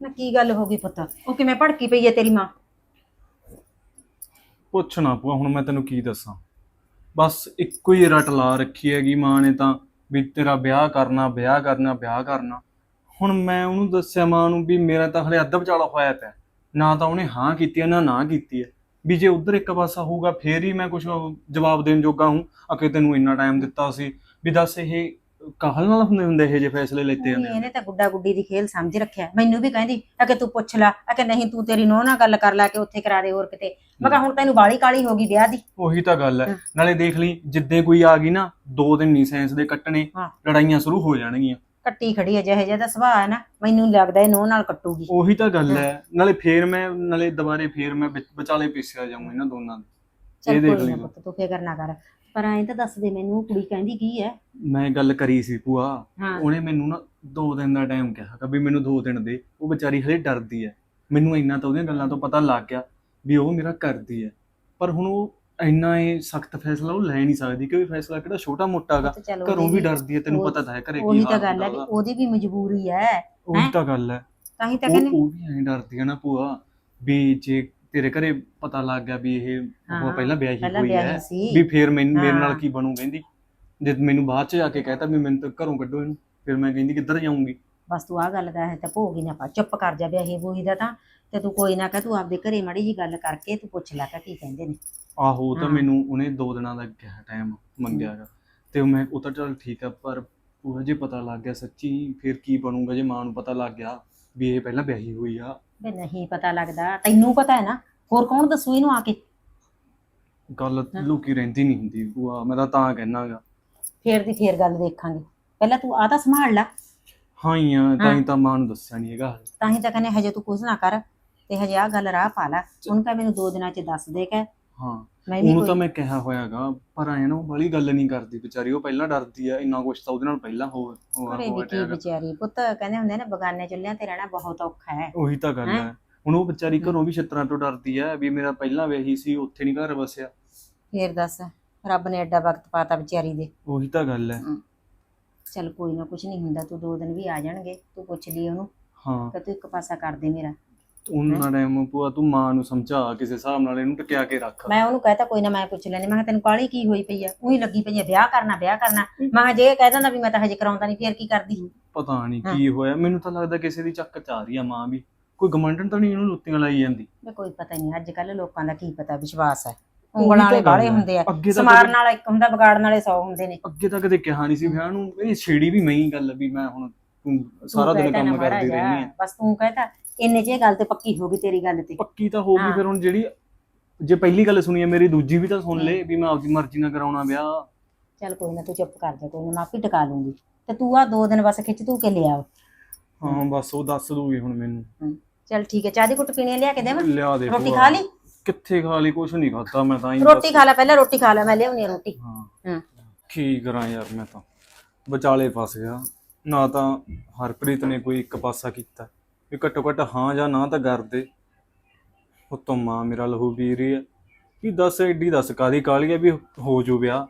ਨਾ ਕੀ ਗੱਲ ਹੋ ਗਈ ਪੁੱਤ? ਉਹ ਕਿਵੇਂ ਭੜਕੀ ਪਈ ਹੈ ਤੇਰੀ ਮਾਂ? ਪੁੱਛ ਨਾ ਹੁਣ ਮੈਂ ਤੈਨੂੰ ਕੀ ਦੱਸਾਂ? ਬਸ ਇੱਕੋ ਹੀ ਰਟ ਲਾ ਰੱਖੀ ਹੈਗੀ ਮਾਂ ਨੇ ਤਾਂ, ਵੀ ਤੇਰਾ ਵਿਆਹ ਕਰਨਾ ਵਿਆਹ ਕਰਨਾ ਵਿਆਹ ਕਰਨਾ। ਹੁਣ ਮੈਂ ਉਹਨੂੰ ਦੱਸਿਆ ਮਾਂ ਨੂੰ ਵੀ ਮੇਰਾ ਤਾਂ ਹਲੇ ਅੱਧ ਵਿਚਾਲਾ ਹੋਇਆ ਪਿਆ। ਨਾ ਤਾਂ ਉਹਨੇ ਹਾਂ ਕੀਤੀ ਹੈ ਨਾ ਨਾ ਕੀਤੀ ਹੈ ਵੀ ਜੇ ਉਧਰ ਇੱਕ ਪਾਸਾ ਹੋਊਗਾ, ਫੇਰ ਹੀ ਮੈਂ ਕੁਝ ਜਵਾਬ ਦੇਣ ਜੋਗਾ ਹੂੰ। ਅਕੇ ਤੈਨੂੰ ਇੰਨਾ ਟਾਈਮ ਦਿੱਤਾ ਸੀ। ਵੀ ਦੱਸ ਇਹ ਕਾਹਲ ਨਾਲ ਹੁੰਦੇ ਹੁੰਦੇ ਇਹ ਜੇ ਫੈਸਲੇ ਲੈਤੇ ਜਾਂਦੇ ਇਹਨੇ ਤਾਂ ਗੁੱਡਾ ਗੁੱਡੀ ਦੀ ਖੇਲ ਸਮਝ ਰੱਖਿਆ। ਮੈਨੂੰ ਵੀ ਕਹਿੰਦੀ ਆ ਕਿ ਤੂੰ ਪੁੱਛ ਲੈ ਆ ਕਿ ਨਹੀਂ ਤੂੰ ਤੇਰੀ ਨੋਹ ਨਾਲ ਗੱਲ ਕਰ ਲੈ ਕਿ ਉੱਥੇ ਕਰਾ ਦੇ ਹੋਰ ਕਿਤੇ। ਮੈਂ ਕਿਹਾ ਹੁਣ ਤੈਨੂੰ ਬਾਲੀ ਕਾਲੀ ਹੋ ਗਈ ਵਿਆਹ ਦੀ। ਉਹੀ ਤਾਂ ਗੱਲ ਹੈ। ਨਾਲੇ ਦੇਖ ਲਈ ਜਿੱਦੇ ਕੋਈ ਆ ਗਈ ਨਾ ਦੋ ਦਿਨ ਨਹੀਂ ਸਾਇੰਸ ਦੇ ਕੱਟਣੇ। ਲੜਾਈਆਂ ਸ਼ੁਰੂ ਹੋ ਜਾਣਗੀਆਂ। ਕੱਟੀ ਖੜੀ ਹੈ ਜਿਹੇ ਜਿਹਾ ਦਾ ਸੁਭਾਅ ਹੈ ਨਾ ਮੈਨੂੰ ਲੱਗਦਾ ਇਹ ਨੋਹ ਨਾਲ ਕੱਟੂਗੀ। ਉਹੀ ਤਾਂ ਗੱਲ ਹੈ। ਨਾਲੇ ਫੇਰ ਮੈਂ ਨਾਲੇ ਦੁਬਾਰੇ ਫੇਰ ਮੈਂ ਵਿੱਚ- ਵਿਚਾਲੇ ਪਿਸਿਆ ਜਾਊਂ ਇਹਨਾਂ ਦੋਨਾਂ ਦੇ। ਇਹ ਦੇਖ ਲਈ ਤੂੰ ਫਿਕਰ ਨਾ ਕਰ। ਪਰ ਐਂ ਤਾਂ ਦੱਸ ਦੇ ਮੈਨੂੰ ਕੁੜੀ ਕਹਿੰਦੀ ਕੀ ਹੈ ਮੈਂ ਗੱਲ ਕਰੀ ਸੀ ਭੂਆ ਹਾਂ। ਉਹਨੇ ਮੈਨੂੰ ਨਾ ਦੋ ਦਿਨ ਦਾ ਟਾਈਮ ਕਿਹਾ ਕਿ ਵੀ ਮੈਨੂੰ ਦੋ ਦਿਨ ਦੇ ਉਹ ਵਿਚਾਰੀ ਹਲੇ ਡਰਦੀ ਹੈ ਮੈਨੂੰ ਇੰਨਾ ਤਾਂ ਉਹਦੀਆਂ ਗੱਲਾਂ ਤੋਂ ਪਤਾ ਲੱਗ ਗਿਆ ਵੀ ਉਹ ਮੇਰਾ ਕਰਦੀ ਹੈ ਪਰ ਹੁਣ ਉਹ ਇੰਨਾ ਇਹ ਸਖਤ ਫੈਸਲਾ ਉਹ ਲੈ ਨਹੀਂ ਸਕਦੀ ਕਿ ਵੀ ਫੈਸਲਾ ਕਿਹੜਾ ਛੋਟਾ ਮੋਟਾ ਤੇ ਚੱਲ ਘਰੋਂ ਵੀ ਡਰਦੀ ਹੈ ਤੈਨੂੰ ਉਹ- ਪਤਾ ਤਾਂ ਹੈ ਘਰੇ ਕੀ ਉਹੀ ਤਾਂ ਹਾਲ ਗੱਲ ਹੈ ਵੀ ਉਹਦਾ। ਉਹਦੀ ਵੀ ਮਜਬੂਰੀ ਹੈ ਉਹੀ? ਤਾਂ ਗੱਲ ਹੈ ਤਾਂ ਹੀ ਤਾਂ ਉਹ ਕਹਿੰਦੇ ਉਹ ਵੀ ਐਂ ਡਰਦੀ ਹੈ ਨਾ ਭੂਆ ਵੀ ਜੇ ਤੇਰੇ ਘਰੇ ਪਤਾ ਲੱਗ ਗਿਆ ਵੀ ਇਹ ਉਹ ਹਾਂ, ਪਹਿਲਾਂ ਵਿਆਹੀ ਪਹਿਲਾਂ ਹੋਈ ਹੈ ਸੀ। ਵੀ ਫੇਰ ਮੈਨੂੰ ਮੇਰੇ ਨਾਲ। ਕੀ ਬਣੂ ਕਹਿੰਦੀ। ਜਦ ਮੈਨੂੰ ਬਾਅਦ ਚ ਜਾ ਕੇ ਕਹਿਤਾ ਵੀ ਮੈਨੂੰ ਤਾਂ ਘਰੋਂ ਕੱਢੋ ਇਹਨੂੰ ਫਿਰ ਮੈਂ ਕਹਿੰਦੀ ਕਿੱਧਰ ਜਾਊਂਗੀ? ਬਸ ਤੂੰ ਆ ਗੱਲ ਦਾ ਹੈ ਤਾਂ ਭੋਗ ਹੀ ਨਾ ਪਾ ਚੁੱਪ ਕਰ ਜਾ ਵਿਆਹੀ ਬੂਹੀ ਦਾ ਤਾਂ ਤੇ ਤੂੰ ਕੋਈ ਨਾ ਕਹਿ ਤੂੰ ਆਪਦੇ ਘਰੇ ਮੜੀ ਜੀ ਗੱਲ ਕਰਕੇ ਤੂੰ ਪੁੱਛ ਲੈ ਕਿ ਕੀ ਕਹਿੰਦੇ ਨੇ। ਆਹੋ ਤਾਂ ਹਾਂ। ਮੈਨੂੰ ਉਹਨੇ ਦੋ ਦਿਨਾਂ ਦਾ ਕਿਹਾ ਟਾਈਮ ਮੰਗਿਆਗਾ ਤੇ ਮੈਂ ਉਹ ਤਾਂ ਚੱਲ ਠੀਕ ਆ ਪਰ ਉਹ ਜੇ ਪਤਾ ਲੱਗ ਗਿਆ ਸੱਚੀ ਫਿਰ ਕੀ ਬਣੂਗਾ ਜੇ ਮਾਂ ਨੂੰ ਪਤਾ ਲੱਗ ਗਿਆ ਵੀ ਇਹ ਪਹਿਲਾਂ ਵਿਆਹੀ ਹੋਈ ਆ। ਵੀ ਨਹੀਂ ਪਤਾ ਲੱਗਦਾ। ਤੈਨੂੰ ਪਤਾ ਹੈ ਨਾ ਹੋਰ ਕੌਣ ਦੱਸੂ ਇਹਨੂੰ ਆ ਕੇ? ਗੱਲ ਲੁਕੀ ਰਹਿੰਦੀ ਨਹੀਂ ਹੁੰਦੀ ਭੂਆ ਮੈਂ ਤਾਂ ਤਾਂ ਕਹਿਣਾਗਾ। ਫੇਰ ਦੀ ਫੇਰ ਗੱਲ ਦੇਖਾਂਗੇ। ਪਹਿਲਾਂ ਤੂੰ ਆ ਤਾਂ ਸੰਭਾਲ ਲੈ। ਹਾਂ ਤਾਂ ਹੀ। ਤਾਂ ਮਾਂ ਨੂੰ ਦੱਸਿਆ ਨਹੀਂ ਹੈਗਾ। ਤਾਂ ਹੀ ਤਾਂ ਕਹਿੰਦੇ ਹਜੇ ਤੂੰ ਕੁਝ ਨਾ ਕਰ ਤੇ ਹਜੇ ਆ ਗੱਲ ਰਾਹ ਪਾ ਲੈ। ਉਹਨੂੰ ਕਹ ਮੈਨੂੰ ਦੋ ਦਿਨਾਂ ਚ ਦੱਸ ਦੇ ਕੇ ਹਾਂ। ਮੈਂ ਵੀ ਉਹਨੂੰ ਤਾਂ ਕੋਈ ਮੈਂ ਕਿਹਾ ਹੋਇਆਗਾ ਪਰ ਐ ਨਾ ਉਹ ਬੜੀ ਗੱਲ ਨਹੀਂ ਕਰਦੀ ਵਿਚਾਰੀ ਉਹ ਪਹਿਲਾਂ ਡਰਦੀ ਆ ਇੰਨਾ ਕੁਛ ਤਾਂ ਉਹਦੇ ਨਾਲ ਪਹਿਲਾਂ ਹੋ ਹੋ ਘਰੇ ਵੀ ਹੋ ਕੀ ਰਿਹਾ ਵਿਚਾਰੀ ਪੁੱਤ ਕਹਿੰਦੇ ਹੁੰਦੇ ਨੇ ਬਗਾਨੇ ਚੁੱਲ੍ਹਿਆਂ ਤੇ ਰਹਿਣਾ ਬਹੁਤ ਔਖਾ ਹੈ। ਉਹੀ ਤਾਂ ਗੱਲ ਹੈਂ? ਹੈ। ਹੁਣ ਉਹ ਵਿਚਾਰੀ ਘਰੋਂ ਵੀ ਛਿੱਤਰਾਂ ਤੋਂ ਡਰਦੀ ਹੈ ਵੀ ਮੇਰਾ ਪਹਿਲਾਂ ਵਿਆਹੀ ਸੀ ਉੱਥੇ ਨਹੀਂ ਘਰ ਵਸਿਆ। ਫੇਰ ਦੱਸ ਰੱਬ ਨੇ ਐਡਾ ਵਕਤ ਪਾਤਾ ਵਿਚਾਰੀ ਦੇ। ਉਹੀ ਤਾਂ ਗੱਲ ਹੈ। ਚੱਲ ਕੋਈ ਨਾ ਕੁਝ ਨਹੀਂ ਹੁੰਦਾ ਤੂੰ ਦੋ ਦਿਨ ਵੀ ਆ ਜਾਣਗੇ ਤੂੰ ਪੁੱਛ ਲਈ ਉਹਨੂੰ। ਹਾਂ। ਕਿ ਤੂੰ ਇੱਕ ਪਾਸਾ ਕਰ ਦੇ ਮੇਰਾ। ਉਹਨਾਂ ਟਾਈਮ ਭੂਆ ਤੂੰ ਮਾਂ ਨੂੰ ਸਮਝਾ ਕਿਸੇ ਹਿਸਾਬ ਨਾਲ ਇਹਨੂੰ ਟਕਿਆ ਕੇ ਰੱਖ। ਮੈਂ ਉਹਨੂੰ ਕਹਤਾ ਕੋਈ ਨਾ ਮੈਂ ਪੁੱਛ ਲੈਣੀ ਮੈਂ ਕਿਹਾ ਤੈਨੂੰ ਕਾਲੀ ਕੀ ਹੋਈ ਪਈ ਆ? ਉਹੀ ਲੱਗੀ ਪਈ ਆ ਵਿਆਹ ਕਰਨਾ ਵਿਆਹ ਕਰਨਾ। ਮੈਂ ਕਿਹਾ ਜੇ ਇਹ ਕਹਿ ਦਿੰਦਾ ਵੀ ਮੈਂ ਤਾਂ ਹਜੇ ਕਰਾਉਂਦਾ ਨਹੀਂ ਫੇਰ ਕੀ ਕਰਦੀ? ਪਤਾ ਨਹੀਂ। ਕੀ ਹੋਇਆ ਮੈਨੂੰ ਤਾਂ ਲੱਗਦਾ ਕਿਸੇ ਦੀ ਚੱਕ ਚ ਆ ਰਹੀ ਆ ਮਾਂ ਵੀ। ਕੋਈ ਗਮੰਡਨ ਤਾਂ ਨਹੀਂ ਇਹਨੂੰ ਲੁੱਤੀਆਂ ਲਾਈ ਜਾਂਦੀ? ਵੀ ਕੋਈ ਪਤਾ ਨਹੀਂ ਅੱਜ ਕੱਲ ਲੋਕਾਂ ਦਾ ਕੀ ਪਤਾ ਵਿਸ਼ਵਾਸ ਹੈ। ਉਂਗਲਾਂ ਵਾਲੇ ਬਾਲੇ। ਹੁੰਦੇ ਆ। ਸਮਾਰਨ ਵਾਲਾ ਇੱਕ ਹੁੰਦਾ ਵਿਗਾੜਨ ਵਾਲੇ 100 ਹੁੰਦੇ ਨੇ। ਅੱਗੇ ਤਾਂ ਕਦੇ ਕਿਹਾ ਨਹੀਂ ਸੀ ਵਿਆਹ ਨੂੰ। ਇਹ ਛੇੜੀ ਵੀ ਮੈਂ ਹੀ ਗੱਲ ਵੀ ਮੈਂ ਹੁਣ ਤੂੰ ਸਾਰਾ ਦਿਨ ਕੰਮ ਕਰਦੀ ਰਹਿੰਦੀ ਹੈ ਬਸ ਤੂੰ ਕਹਤਾ ਇੰਨੇ ਇਹ ਗੱਲ ਤੇ ਪੱਕੀ ਹੋ ਗਈ ਤੇਰੀ ਗੱਲ ਤੇ। ਪੱਕੀ ਤਾਂ ਹੋ ਗਈ। ਫਿਰ ਹੁਣ ਜਿਹੜੀ ਜੇ ਪਹਿਲੀ ਗੱਲ ਸੁਣੀ ਹੈ ਮੇਰੀ ਦੂਜੀ ਵੀ ਤਾਂ ਸੁਣ ਲੈ ਵੀ ਮੈਂ ਆਪਦੀ ਮਰਜ਼ੀ ਨਾਲ ਕਰਾਉਣਾ ਵਿਆਹ। ਚੱਲ ਕੋਈ ਨਾ ਤੂੰ ਚੁੱਪ ਕਰ ਜਾ ਕੋਈ ਨਾ ਮੈਂ ਆਪੇ ਟਿਕਾ ਲੂੰਗੀ। ਤੇ ਤੂੰ ਆ ਦੋ ਦਿਨ ਬਸ ਖਿੱਚ ਤੂੰ ਕੇ ਲਿਆ ਹਾਂ ਬਸ ਉਹ ਦੱਸ ਦੂਗੀ ਹੁਣ ਮੈਨੂੰ। ਚੱਲ ਠੀਕ ਹੈ ਚਾਹ ਦੀ ਘੁੱਟ ਪੀਣੀ ਲਿਆ ਕੇ ਦੇਵਾਂ ਲਿਆ ਦੇ ਰੋਟੀ। ਖਾ ਲਈ? ਕਿੱਥੇ ਖਾ ਲਈ ਕੁਛ ਨਹੀਂ ਖਾਦਾ ਮੈਂ ਤਾਂ ਹੀ ਰੋਟੀ ਖਾ ਲੈ ਪਹਿਲਾਂ ਰੋਟੀ ਖਾ ਲੈ ਮੈਂ ਲਿਆਉਣੀ ਰੋਟੀ। ਹਾਂ। ਹਾਂ। ਕੀ ਕਰਾਂ ਯਾਰ ਮੈਂ ਤਾਂ ਵਿਚਾਲੇ ਫਸ ਗਿਆ। ਨਾ ਤਾਂ ਹਰਪ੍ਰੀਤ ਨੇ ਕੋਈ ਇੱਕ ਪਾਸਾ ਕੀਤਾ। ਵੀ ਘੱਟੋ ਘੱਟ ਹਾਂ ਜਾਂ ਨਾ ਤਾਂ ਕਰਦੇ ਉਤੋਂ ਮਾਂ ਮੇਰਾ ਲਹੂ ਪੀ ਰਹੀ ਹੈ। ਵੀ ਦੱਸ, ਐਡੀ ਦੱਸ ਕਾਦੀ ਕਾਲੀ ਹੈ ਵੀ ਹੋ ਜੂ ਵਿਆਹ?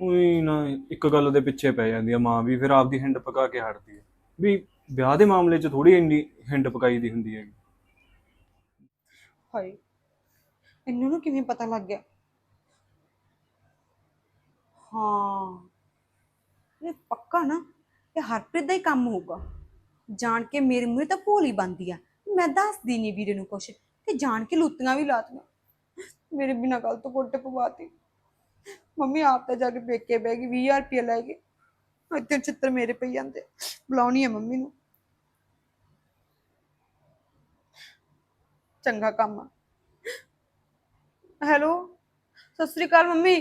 ਉਹੀ ਨਾ ਇੱਕ ਗੱਲ ਦੇ ਪਿੱਛੇ ਪੈ ਜਾਂਦੀ ਆ, ਮਾਂ ਵੀ ਫਿਰ ਆਪਦੀ ਹਿੰਡ ਪਕਾ ਕੇ ਹਟਦੀ ਹੈ। ਵੀ ਵਿਆਹ ਦੇ ਮਾਮਲੇ 'ਚ ਥੋੜੀ ਇੰਨੀ ਹਿੰਡ ਪਕਾਈ ਦੀ ਹੁੰਦੀ ਹੈ ਹਾਏ ਇਹਨੂੰ ਨੂੰ ਕਿਵੇਂ ਪਤਾ ਲੱਗ ਗਿਆ? ਹਾਂ, ਇਹ ਪੱਕਾ ਨਾ, ਇਹ ਹਰਪ੍ਰੀਤ ਦਾ ਹੀ ਕੰਮ ਹੋਊਗਾ। ਜਾਣ ਕੇ ਮੇਰੇ ਮੂੰਹ ਤਾਂ ਭੋਲੀ ਬੰਦੀ ਆ। ਮੈਂ ਦੱਸਦੀ ਨਹੀਂ ਵੀਰੇ ਨੂੰ ਕੁਛ ਤੇ ਜਾਣ ਕੇ ਲੁੱਤੀਆਂ ਵੀ ਲਾਤੀਆਂ। ਮੇਰੇ ਬਿਨਾਂ ਗੱਲ ਤੋਂ ਕੋਟੇ ਪਵਾਤੀ। ਮੰਮੀ ਆਪ ਤਾਂ ਜਾ ਕੇ ਪੇਕੇ ਬਹਿ ਗਈ 20000 ਰੁਪਏ ਲੈ ਗਏ ਇੱਥੇ ਚਿੱਤਰ ਮੇਰੇ ਪਈ ਜਾਂਦੇ, ਬੁਲਾਉਣੀ ਹੈ ਮੰਮੀ ਨੂੰ। ਚੰਗਾ ਕੰਮ ਆ। ਹੈਲੋ, ਸਤਿ ਸ੍ਰੀ ਅਕਾਲ ਮੰਮੀ।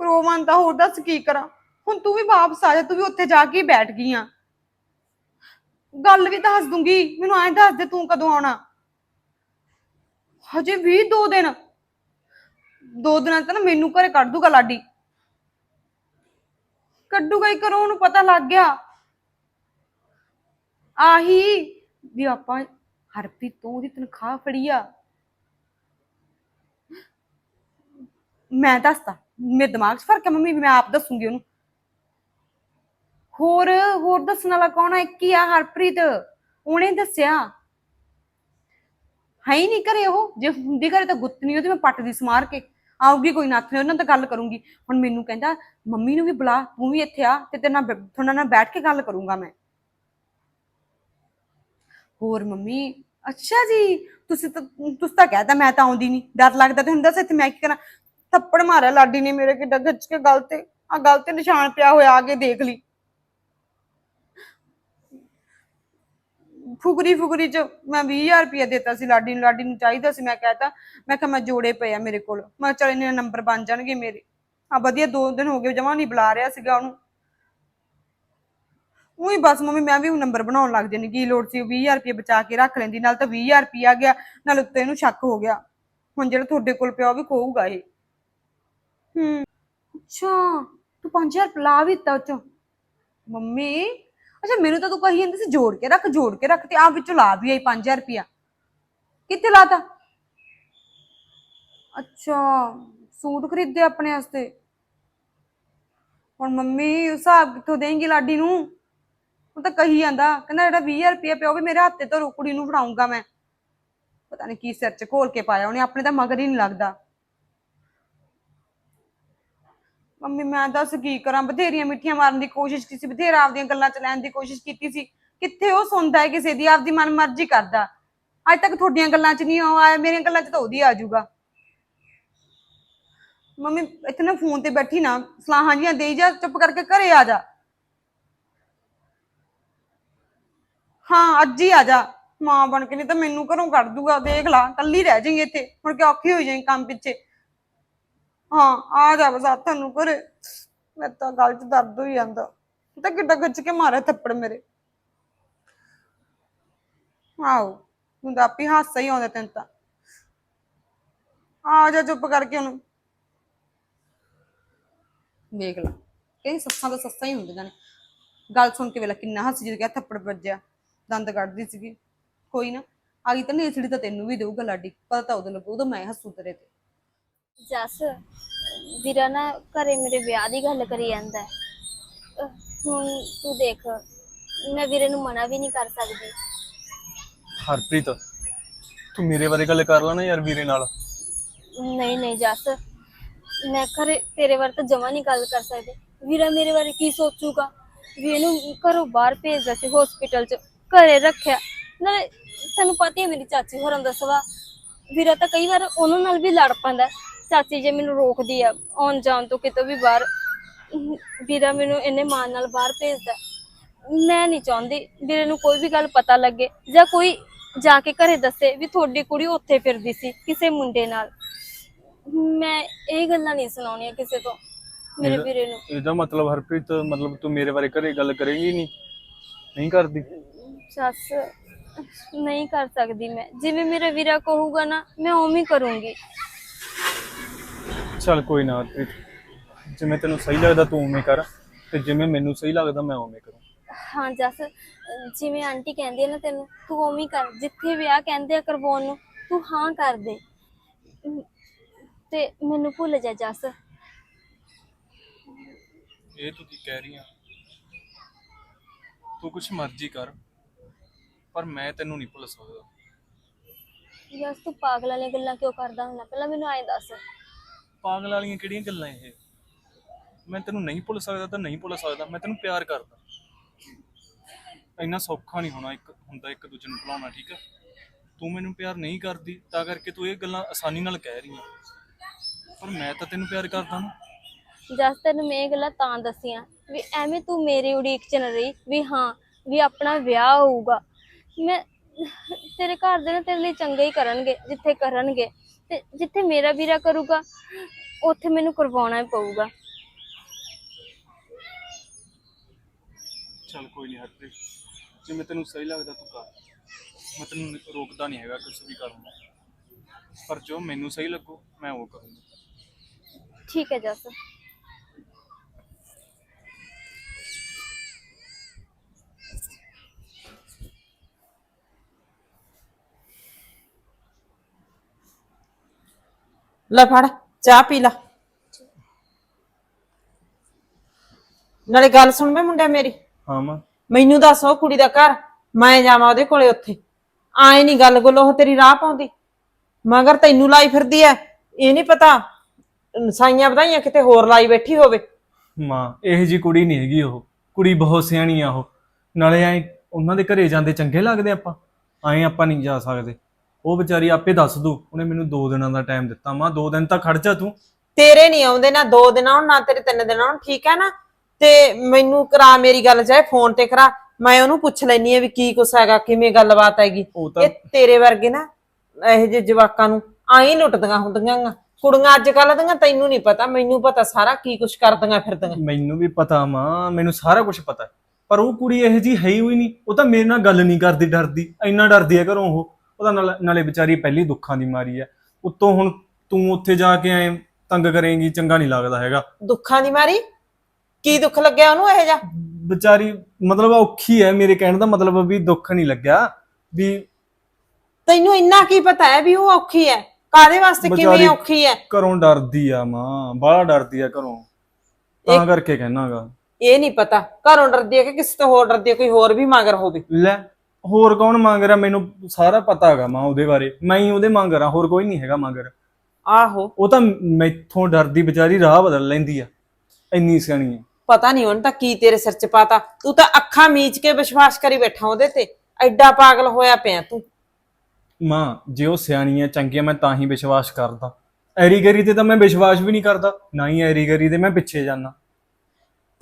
ਕਰੋਵਾਂ ਤਾਂ ਹੋਰ ਦੱਸ ਕੀ ਕਰਾਂ? ਹੁਣ ਤੂੰ ਵੀ ਵਾਪਸ ਆ ਜਾ, ਤੂੰ ਵੀ ਉੱਥੇ ਜਾ ਕੇ ਹੀ ਬੈਠ ਗਈ ਆ। ਗੱਲ ਵੀ ਦੱਸ ਦੂੰਗੀ, ਮੈਨੂੰ ਐਂ ਦੱਸ ਦੇ ਤੂੰ ਕਦੋਂ ਆਉਣਾ। ਹਜੇ ਵੀ ਦੋ ਦਿਨ। ਦੋ ਦਿਨਾਂ ਤੱਕ ਨਾ ਮੈਨੂੰ ਘਰੇ ਕੱਢ ਦੂਗਾ ਲਾਡੀ। ਕੱਢੂਗਾ ਹੀ ਕਰੋ ਉਹਨੂੰ ਪਤਾ ਲੱਗ ਗਿਆ। ਆਹੀ ਵੀ ਆਪਾਂ ਹਰਪ੍ਰੀਤ ਤੋਂ ਉਹਦੀ ਤਨਖਾਹ ਫੜੀ ਆ। ਮੈਂ ਦੱਸਦਾ ਮੇਰੇ ਦਿਮਾਗ 'ਚ ਫ਼ਰਕ ਹੈ ਮੰਮੀ ਮੈਂ ਆਪ ਦੱਸੂਗੀ ਉਹਨੂੰ। ਹੋਰ ਹੋਰ ਦੱਸਣ ਵਾਲਾ ਕੌਣ ਆ? ਇੱਕ ਹੀ ਆ, ਹਰਪ੍ਰੀਤ। ਉਹਨੇ ਦੱਸਿਆ। ਹੈ ਹੀ ਨਹੀਂ ਘਰੇ ਉਹ। ਜੇ ਹੁੰਦੀ ਘਰੇ ਤਾਂ ਗੁੱਤ ਨਹੀਂ ਉਹਦੀ, ਮੈਂ ਪੱਟ ਦੀ ਸਮਾਰ ਕੇ। ਆਊਗੀ ਕੋਈ ਨੱਥ ਨੇ ਉਹਨਾਂ ਨਾਲ ਗੱਲ ਕਰੂੰਗੀ। ਹੁਣ ਮੈਨੂੰ ਕਹਿੰਦਾ, ਮੰਮੀ ਨੂੰ ਵੀ ਬੁਲਾ, ਤੂੰ ਵੀ ਇੱਥੇ ਆ ਤੇ ਤੇਰੇ ਨਾਲ ਤੁਹਾਡੇ ਨਾਲ ਬੈਠ ਕੇ ਗੱਲ ਕਰੂੰਗਾ ਮੈਂ। ਹੋਰ ਮੰਮੀ, ਅੱਛਾ ਜੀ, ਤੁਸੀਂ ਤਾਂ ਤੁਸੀਂ ਤਾਂ ਕਹਿਤਾ ਮੈਂ ਤਾਂ ਆਉਂਦੀ ਨਹੀਂ। ਡਰ ਲੱਗਦਾ ਤੇ ਹੁੰਦਾ ਸੀ ਇੱਥੇ ਮੈਂ ਕੀ ਕਰਾਂ? ਥੱਪੜ ਮਾਰਿਆ ਲਾਡੀ ਨੇ ਮੇਰੇ ਕਿੱਡਾ ਖਿੱਚ ਕੇ ਗਲ ਤੇ ਆ ਗਲ ਤੇ ਨਿਸ਼ਾਨ ਪਿਆ ਹੋਇਆ, ਆ ਕੇ ਦੇਖ ਲਈ। ਫੁਗਰੀ ਫੁਗਰੀ ਚ ਮੈਂ 20000 ਰੁਪਏ ਦਿੱਤਾ ਸੀ ਲਾਡੀ ਨੂੰ ਲਾਡੀ ਨੂੰ ਚਾਹੀਦਾ ਸੀ ਮੈਂ ਕਹਤਾ ਮੈਂ ਕਿਹਾ ਮੈਂ ਜੋੜੇ ਪਏ ਆ ਮੇਰੇ ਕੋਲ। ਮੈਂ ਚੱਲ ਇਹਨੇ ਨੰਬਰ ਬਣ ਜਾਣਗੇ ਮੇਰੇ। ਆ ਵਧੀਆ ਦੋ ਦਿਨ ਹੋ ਗਏ ਜਮਾ ਨਹੀਂ ਬੁਲਾ ਰਿਹਾ ਸੀਗਾ ਉਹਨੂੰ। ਉਹੀ ਬਸ ਮੰਮੀ ਮੈਂ ਵੀ ਨੰਬਰ ਬਣਾਉਣ ਲੱਗ ਜਾਣੀ ਕੀ ਲੋੜ ਸੀ 20000 ਰੁਪਏ ਬਚਾ ਕੇ ਰੱਖ ਲੈਂਦੀ ਨਾਲ ਤਾਂ 20000 ਰੁਪਏ ਆ ਗਿਆ ਨਾਲ ਉੱਤੇ ਇਹਨੂੰ ਸ਼ੱਕ ਹੋ ਗਿਆ। ਹੁਣ ਜਿਹੜਾ ਤੁਹਾਡੇ ਕੋਲ ਪਿਆ ਉਹ ਵੀ ਖੋਊਗਾ ਇਹ। ਹੂੰ। ਅੱਛਾ ਤੂੰ 5000 ਲਾ ਵੀ ਦਿੱਤਾ ਉਹ ਚੋਂ ਮੰਮੀ ਅੱਛਾ, ਮੈਨੂੰ ਤਾਂ ਤੂੰ ਕਹੀ ਜਾਂਦੀ ਸੀ ਜੋੜ ਕੇ ਰੱਖ, ਜੋੜ ਕੇ ਰੱਖ ਤੇ ਆ ਵਿੱਚੋਂ ਲਾ ਵੀ ਆਈ 5000 ਰੁਪਿਆ ਕਿੱਥੇ ਲਾਤਾ? ਅੱਛਾ, ਸੂਟ ਖਰੀਦੇ ਆਪਣੇ ਵਾਸਤੇ। ਹੁਣ ਮੰਮੀ ਹਿਸਾਬ ਕਿੱਥੋਂ ਦੇਂਗੀ ਲਾਡੀ ਨੂੰ? ਉਹ ਤਾਂ ਕਹੀ ਜਾਂਦਾ, ਕਹਿੰਦਾ ਜਿਹੜਾ 20000 ਰੁਪਿਆ ਪਿਆ ਉਹ ਵੀ ਮੇਰੇ ਹੱਥੇ ਤੋਂ ਕੁੜੀ ਨੂੰ ਫੜਾਉਂਗਾ ਮੈਂ। ਪਤਾ ਨਹੀਂ ਕੀ ਸਿਰ 'ਚ ਘੋਲ ਕੇ ਪਾਇਆ ਉਹਨੇ, ਆਪਣੇ ਤਾਂ ਮਗਰ ਹੀ ਨਹੀਂ ਲੱਗਦਾ। ਮੰਮੀ, ਮੈਂ ਦੱਸ ਕੀ ਕਰਾਂ? ਬਥੇਰੀਆਂ ਮਿੱਠੀਆਂ ਮਾਰਨ ਦੀ ਕੋਸ਼ਿਸ਼ ਕੀਤੀ ਸੀ, ਬਥੇਰਾ ਆਪਦੀਆਂ ਗੱਲਾਂ ਚ ਲੈਣ ਦੀ ਕੋਸ਼ਿਸ਼ ਕੀਤੀ ਸੀ। ਕਿੱਥੇ ਉਹ ਸੁਣਦਾ ਹੈ ਕਿਸੇ ਦੀ? ਆਪਦੀ ਮਨਮਰਜ਼ੀ ਕਰਦਾ। ਅੱਜ ਤੱਕ ਤੁਹਾਡੀਆਂ ਗੱਲਾਂ ਚ ਨਹੀਂ ਉਹ ਆਇਆ, ਮੇਰੀਆਂ ਗੱਲਾਂ ਚ ਤਾਂ ਉਹਦੀ ਆ ਜਾਊਗਾ। ਮੰਮੀ, ਇੱਥੇ ਨਾ ਫੋਨ ਤੇ ਬੈਠੀ ਨਾ, ਸਲਾਹਾਂ ਜੀਆਂ ਦੇਈ ਜਾ, ਚੁੱਪ ਕਰਕੇ ਘਰੇ ਆ ਜਾ। ਹਾਂ, ਅੱਜ ਹੀ ਆ ਜਾ। ਮਾਂ ਬਣ ਕੇ ਨਹੀਂ ਤਾਂ ਮੈਨੂੰ ਘਰੋਂ ਕੱਢ ਦੂਗਾ, ਦੇਖ ਲਾ ਕੱਲੀ ਰਹਿ ਜਾਏਗੀ ਇੱਥੇ। ਹੁਣ ਕਿ ਔਖੀ ਹੋਈ ਜਾਏਗੀ ਕੰਮ ਪਿੱਛੇ? ਹਾਂ, ਆ ਜਾ ਬਸ ਹੱਥ ਨੂੰ ਕਰੇ ਮੈਂ ਤਾਂ ਗਲ 'ਚ ਦਰਦ ਹੋਈ ਜਾਂਦਾ। ਇਹ ਤਾਂ ਕਿੱਡਾ ਖਿੱਚ ਕੇ ਮਾਰਿਆ ਥੱਪੜ ਮੇਰੇ। ਆਓ ਹੁਣ ਤਾਂ ਆਪੀ ਹਾਸਾ ਹੀ ਆਉਂਦਾ ਤੈਨੂੰ ਤਾਂ। ਆ ਜਾ ਚੁੱਪ ਕਰਕੇ ਉਹਨੂੰ। ਵੇਖ ਲਾ ਕਹਿੰਦੀ ਸੱਸਾਂ ਤਾਂ ਸੱਸਾਂ ਹੀ ਹੁੰਦੀਆਂ ਨੇ। ਗੱਲ ਸੁਣ ਕੇ ਵੇਲਾ ਕਿੰਨਾ ਹੱਸ ਜਦੋਂ ਕਿਹਾ ਥੱਪੜ ਵੱਜਿਆ, ਦੰਦ ਕੱਢਦੀ ਸੀਗੀ। ਕੋਈ ਨਾ, ਆ ਗਈ ਤਾਂ ਨੇਸੜੀ ਤਾਂ ਤੈਨੂੰ ਵੀ ਦੇਊਗਾ ਲਾਡੀ, ਪਤਾ ਤਾਂ ਉਦੋਂ ਲੱਗੂ, ਉਦੋਂ ਮੈਂ ਹੱਸੂ ਤੇਰੇ ਤੇ। ਜੱਸ ਵੀਰਾ ਨਾ ਘਰੇ ਮੇਰੇ ਵਿਆਹ ਦੀ ਗੱਲ ਕਰੀ ਜਾਂਦਾ ਹੈ। ਅਹ ਹੁਣ ਤੂੰ ਦੇਖ ਮੈਂ ਵੀਰੇ ਨੂੰ ਮਨਾ ਵੀ ਨਹੀਂ ਕਰ ਸਕਦੀ। ਹਰਪ੍ਰੀਤ ਤੂੰ ਮੇਰੇ ਬਾਰੇ ਗੱਲ ਕਰ ਲਾ ਨਾ ਯਾਰ ਵੀਰੇ ਨਾਲ। ਨਹੀਂ ਨਹੀਂ ਜੱਸ ਮੈਂ ਘਰੇ ਤੇਰੇ ਬਾਰੇ ਤਾਂ ਜਮਾ ਨਹੀਂ ਗੱਲ ਕਰ ਸਕਦੀ। ਵੀਰਾ ਮੇਰੇ ਬਾਰੇ ਕੀ ਸੋਚੂਗਾ? ਵੀ ਇਹਨੂੰ ਘਰੋਂ ਬਾਹਰ ਭੇਜਦਾ ਸੀ ਹਸਪੀਟਲ 'ਚ ਘਰੇ ਰੱਖਿਆ। ਨਾਲੇ ਤੈਨੂੰ ਪਤਾ ਹੀ ਹੈ ਮੇਰੀ ਚਾਚੀ ਹੋਰਾਂ ਦਾ ਸੁਭਾਅ। ਵੀਰਾ ਤਾਂ ਕਈ ਵਾਰ ਉਹਨਾਂ ਨਾਲ ਵੀ ਲੜ ਪੈਂਦਾ ਚਾਚੀ ਜੇ ਮੈਨੂੰ ਰੋਕਦੀ ਆ ਆਉਣ ਜਾਣ ਤੋਂ ਕਿਤੋਂ ਵੀ ਬਾਹਰ। ਵੀਰਾ ਮੈਨੂੰ ਇੰਨੇ ਮਾਣ ਨਾਲ ਬਾਹਰ ਭੇਜਦਾ। ਮੈਂ ਨਹੀਂ ਚਾਹੁੰਦੀ ਵੀਰੇ ਨੂੰ ਕੋਈ ਵੀ ਗੱਲ ਪਤਾ ਲੱਗੇ ਜਾਂ ਕੋਈ ਜਾ ਕੇ ਘਰੇ ਦੱਸੇ ਵੀ ਤੁਹਾਡੀ ਕੁੜੀ ਉੱਥੇ ਫਿਰਦੀ ਸੀ ਕਿਸੇ ਮੁੰਡੇ ਨਾਲ। ਮੈਂ ਇਹ ਗੱਲਾਂ ਨਹੀਂ ਸੁਣਾਉਣੀਆਂ ਕਿਸੇ ਤੋਂ ਮੇਰੇ ਵੀਰੇ ਨੂੰ। ਇਹਦਾ ਮਤਲਬ ਹਰਪ੍ਰੀਤ ਮਤਲਬ ਤੂੰ ਮੇਰੇ ਬਾਰੇ ਘਰੇ ਗੱਲ ਕਰੇਂਗੀ ਨਹੀਂ? ਨਹੀਂ ਕਰਦੀ? ਸੱਸ ਨਹੀਂ ਕਰ ਸਕਦੀ ਮੈਂ। ਜਿਵੇਂ ਮੇਰਾ ਵੀਰਾ ਕਹੂਗਾ ਨਾ ਮੈਂ ਉਵੇਂ ਹੀ ਕਰੂੰਗੀ। ਚੱਲ ਕੋਈ ਨਾ ਜਿਵੇਂ ਤੈਨੂੰ ਸਹੀ ਲੱਗਦਾ ਤੂੰ ਉਵੇਂ ਕਰ ਤੇ ਜਿਵੇਂ ਮੈਨੂੰ ਸਹੀ ਲੱਗਦਾ ਮੈਂ ਉਵੇਂ ਕਰੂੰ। ਹਾਂ ਜੱਸ ਜਿਵੇਂ ਆਂਟੀ ਕਹਿੰਦੀ ਹੈ ਨਾ ਤੈਨੂੰ ਤੂੰ ਉਵੇਂ ਹੀ ਕਰ ਜਿੱਥੇ ਵਿਆਹ ਕਹਿੰਦੇ ਆ ਕਰਵਾਉਣ ਨੂੰ ਤੂੰ ਹਾਂ ਕਰ ਦੇ। ਤੇ ਮੈਨੂੰ ਭੁੱਲ ਜਾ ਜੱਸ। ਇਹ ਤੂੰ ਕੀ ਕਹਿ ਰਹੀ ਆ? ਤੂੰ ਕੁਛ ਮਰਜ਼ੀ ਕਰ ਪਰ ਮੈਂ ਤੈਨੂੰ ਨਹੀਂ ਭੁੱਲ ਸਕਦਾ। ਜੱਸ ਤੂੰ ਪਾਗਲ ਵਾਲੀਆਂ ਗੱਲਾਂ ਕਿਉਂ ਕਰਦਾ ਹੁੰਦਾ? ਪਹਿਲਾਂ ਮੈਨੂੰ ਐਂ ਦੱਸ। ਪਾਗਲ ਵਾਲੀਆਂ ਕਿਹੜੀਆਂ ਗੱਲਾਂ ਇਹ? ਮੈਂ ਤੈਨੂੰ ਨਹੀਂ ਭੁੱਲ ਸਕਦਾ ਤਾਂ ਨਹੀਂ ਭੁੱਲ ਸਕਦਾ, ਮੈਂ ਤੈਨੂੰ ਪਿਆਰ ਕਰਦਾ। ਇੰਨਾ ਸੌਖਾ ਨਹੀਂ ਹੋਣਾ ਇੱਕ, ਹੁੰਦਾ ਇੱਕ ਦੂਜੇ ਨੂੰ ਭੁਲਾਉਣਾ, ਠੀਕ ਹੈ ਤੂੰ ਮੈਨੂੰ ਪਿਆਰ ਨਹੀਂ ਕਰਦੀ, ਤਾਂ ਕਰਕੇ ਤੂੰ ਇਹ ਗੱਲਾਂ ਆਸਾਨੀ ਨਾਲ ਕਹਿ ਰਹੀ ਹੈ ਪਰ ਮੈਂ ਤਾਂ ਤੈਨੂੰ ਪਿਆਰ ਕਰਦਾ ਨਾ। ਜਸ ਤੈਨੂੰ ਮੈਂ ਇਹ ਗੱਲਾਂ ਤਾਂ ਦੱਸੀਆਂ ਵੀ ਐਵੇਂ ਤੂੰ ਮੇਰੀ ਉਡੀਕ ਚ ਨਾ ਰਹੀ, ਵੀ ਹਾਂ, ਵੀ ਆਪਣਾ ਵਿਆਹ ਹੋਊਗਾ। ਮੈਂ, ਤੇਰੇ ਘਰ ਦੇ ਨਾ ਤੇਰੇ ਲਈ ਚੰਗਾ ਹੀ ਕਰਨਗੇ, ਜਿੱਥੇ ਕਰਨਗੇ। ਤੇ ਜਿੱਥੇ ਮੇਰਾ ਵੀਰਾ ਕਰੂਗਾ ਉੱਥੇ ਮੈਨੂੰ ਕਰਵਾਉਣਾ ਹੀ ਪਊਗਾ। ਚੱਲ ਕੋਈ ਨਹੀਂ ਹਰਪ੍ਰੀਤ ਜਿਵੇਂ ਤੈਨੂੰ ਸਹੀ ਲੱਗਦਾ ਤੂੰ ਕਰ। ਮੈਂ ਤੈਨੂੰ ਰੋਕਦਾ ਨਹੀਂ ਹੈਗਾ ਕੁਝ ਵੀ ਕਰਨ ਨੂੰ। ਪਰ ਜੋ ਮੈਨੂੰ ਸਹੀ ਲੱਗੂ ਮੈਂ ਉਹ ਕਰੂੰਗਾ। ਠੀਕ ਹੈ ਜਸ। ਲੈ ਫੜ ਚਾਹ ਪੀ ਲਾ। ਨਾਲੇ ਗੱਲ ਸੁਣ ਵੇ ਮੁੰਡਿਆ ਮੇਰੀ। ਹਾਂ ਮਾਂ। ਮੈਨੂੰ ਦੱਸ ਉਹ ਕੁੜੀ ਦਾ ਘਰ ਮੈਂ ਜਾਵਾਂ ਉਹਦੇ ਕੋਲੇ ਉੱਥੇ। ਆਏ ਨਹੀਂ ਗੱਲ ਗੁੱਲ ਉਹ ਤੇਰੀ ਰਾਹ ਪਾਉਂਦੀ। ਮਗਰ ਤੈਨੂੰ ਲਾਈ ਫਿਰਦੀ ਐ ਇਹ ਨਹੀਂ ਪਤਾ ਸਾਈਆਂ ਵਧਾਈਆਂ ਕਿਤੇ ਹੋਰ ਲਾਈ ਬੈਠੀ ਹੋਵੇ। ਮਾਂ ਇਹ ਜੀ ਕੁੜੀ ਨਹੀਂ ਹੈਗੀ ਉਹ। ਕੁੜੀ ਬਹੁਤ ਸਿਆਣੀ ਆ ਉਹ। ਨਾਲੇ ਐ ਉਹਨਾਂ ਦੇ ਘਰੇ ਜਾਂਦੇ ਚੰਗੇ ਲੱਗਦੇ ਆਪਾਂ। ਐਂ ਆਪਾਂ ਨਹੀਂ ਜਾ ਸਕਦੇ। ਉਹ ਵਿਚਾਰੀ ਆਪੇ ਦੱਸ ਦੂ ਉਹਨੇ ਮੈਨੂੰ 2 ਦਿਨਾਂ ਦਾ ਟਾਈਮ ਦਿੱਤਾ। ਮਾਂ 2 ਦਿਨ ਤਾਂ ਖੜ ਜਾ ਤੂੰ। ਤੇਰੇ ਨਹੀਂ ਆਉਂਦੇ ਨਾ ਦੋ ਦਿਨ ਆਉਣ ਨਾ ਤੇਰੇ ਤਿੰਨ ਦਿਨ ਆਉਣ ਠੀਕ ਹੈ ਨਾ? ਤੇ ਮੈਨੂੰ ਕਰਾ ਮੇਰੀ ਗੱਲ ਚਾਹੇ ਫੋਨ ਤੇ ਕਰਾ। ਮੈਂ ਉਹਨੂੰ ਪੁੱਛ ਲੈਣੀ ਆ ਵੀ ਕੀ ਕੁਛ ਹੈਗਾ ਕਿਵੇਂ ਗੱਲਬਾਤ ਹੈਗੀ। ਉਹ ਤਾਂ ਇਹ ਤੇਰੇ ਵਰਗੇ ਨਾ ਇਹੋ ਜਿਹੇ ਜਵਾਕਾਂ ਨੂੰ ਆਈ ਲੁੱਟਦੀਆਂ ਹੁੰਦੀਆਂ ਆਂ। ਕੁੜੀਆਂ ਅੱਜ ਕੱਲ ਦੀਆਂ ਤੈਨੂੰ ਨਹੀਂ ਪਤਾ ਮੈਨੂੰ ਪਤਾ ਸਾਰਾ ਕੀ ਕੁਛ ਕਰਦੀਆਂ ਫਿਰਦੀਆਂ। ਮੈਨੂੰ ਵੀ ਪਤਾ ਮਾਂ ਮੈਨੂੰ ਸਾਰਾ ਕੁਝ ਪਤਾ। ਹੈ। ਪਰ ਉਹ ਕੁੜੀ ਇਹ ਜੀ ਹੈ ਹੀ ਹੋਈ ਨਹੀਂ ਉਹ ਤਾਂ ਮੇਰੇ ਨਾਲ ਗੱਲ ਨਹੀਂ ਕਰਦੀ ਡਰਦੀ ਇੰਨਾ ਡਰਦੀ ਹੈ ਘਰੋਂ ਉਹ। ਉਹਦਾ ਨਾਲ ਨਾਲੇ ਵਿਚਾਰੀ ਪਹਿਲੀ ਦੁੱਖਾਂ ਦੀ ਮਾਰੀ ਹੈ ਉੱਤੋਂ ਹੁਣ ਤੂੰ ਉੱਥੇ ਜਾ ਕੇ ਐ ਤੰਗ ਕਰੇਂਗੀ ਚੰਗਾ ਨਹੀਂ ਲੱਗਦਾ ਹੈਗਾ। ਦੁੱਖਾਂ ਦੀ ਮਾਰੀ? ਕੀ ਦੁੱਖ ਲੱਗਿਆ ਉਹਨੂੰ ਇਹ ਜਾ ਵਿਚਾਰੀ ਮਤਲਬ ਔਖੀ ਹੈ ਮੇਰੇ ਕਹਿਣ ਦਾ ਮਤਲਬ ਵੀ ਦੁੱਖ ਨਹੀਂ ਲੱਗਿਆ ਵੀ ਤੈਨੂੰ ਇੰਨਾ ਕੀ ਪਤਾ ਹੈ ਵੀ ਉਹ ਔਖੀ ਹੈ ਕਾਦੇ ਵਾਸਤੇ ਕਿਵੇਂ ਔਖੀ ਹੈ ਘਰੋਂ ਡਰਦੀ ਆ ਮਾਂ ਬਾਹਲਾ ਡਰਦੀ ਆ ਘਰੋਂ। ਤਾਂ ਕਰਕੇ ਕਹਿਣਾਗਾ। ਇਹ ਨਹੀਂ ਪਤਾ ਘਰੋਂ ਡਰਦੀ ਹੈ ਕਿ ਕਿਸੇ ਤੋਂ ਹੋਰ ਡਰਦੀ ਹੈ ਕੋਈ ਹੋਰ ਵੀ ਮਗਰ ਹੋਵੇ। ਲੈ ਹੋਰ ਕੌਣ ਮੰਗ ਰਿਹਾ? ਮੈਨੂੰ ਸਾਰਾ ਪਤਾ ਹੈਗਾ ਮਾਂ ਉਹਦੇ ਬਾਰੇ। ਮੈਂ ਹੀ ਉਹਦੇ ਮੰਗ ਰਿਹਾ ਹੋਰ ਕੋਈ ਨਹੀਂ ਹੈਗਾ ਮੰਗਰ ਆਹੋ। ਉਹ ਤਾਂ ਮੈਥੋਂ ਡਰਦੀ ਵਿਚਾਰੀ ਰਾਹ ਬਦਲ ਲੈਂਦੀ ਆ ਇੰਨੀ ਸਿਆਣੀ ਆ। ਪਤਾ ਨਹੀਂ ਉਹਨੇ ਤਾਂ ਕੀ ਤੇਰੇ ਸਿਰ 'ਚ ਪਾਤਾ। ਤੂੰ ਤਾਂ ਅੱਖਾਂ ਮੀਚ ਕੇ ਵਿਸ਼ਵਾਸ ਕਰੀ ਬੈਠਾ ਉਹਦੇ ਤੇ। ਐਡਾ ਪਾਗਲ ਹੋਇਆ ਪਿਆ ਤੂੰ। ਮਾਂ ਜੇ ਉਹ ਸਿਆਣੀ ਆ ਚੰਗੀ ਆ ਮੈਂ ਤਾਂ ਹੀ ਵਿਸ਼ਵਾਸ ਕਰਦਾ। ਐਰੀ ਗਰੀ ਤੇ ਤਾਂ ਮੈਂ ਵਿਸ਼ਵਾਸ ਵੀ ਨਹੀਂ ਕਰਦਾ। ਨਾ ਹੀ ਐਰੀ ਗਰੀ ਤੇ ਮੈਂ ਪਿੱਛੇ ਜਾਣਾ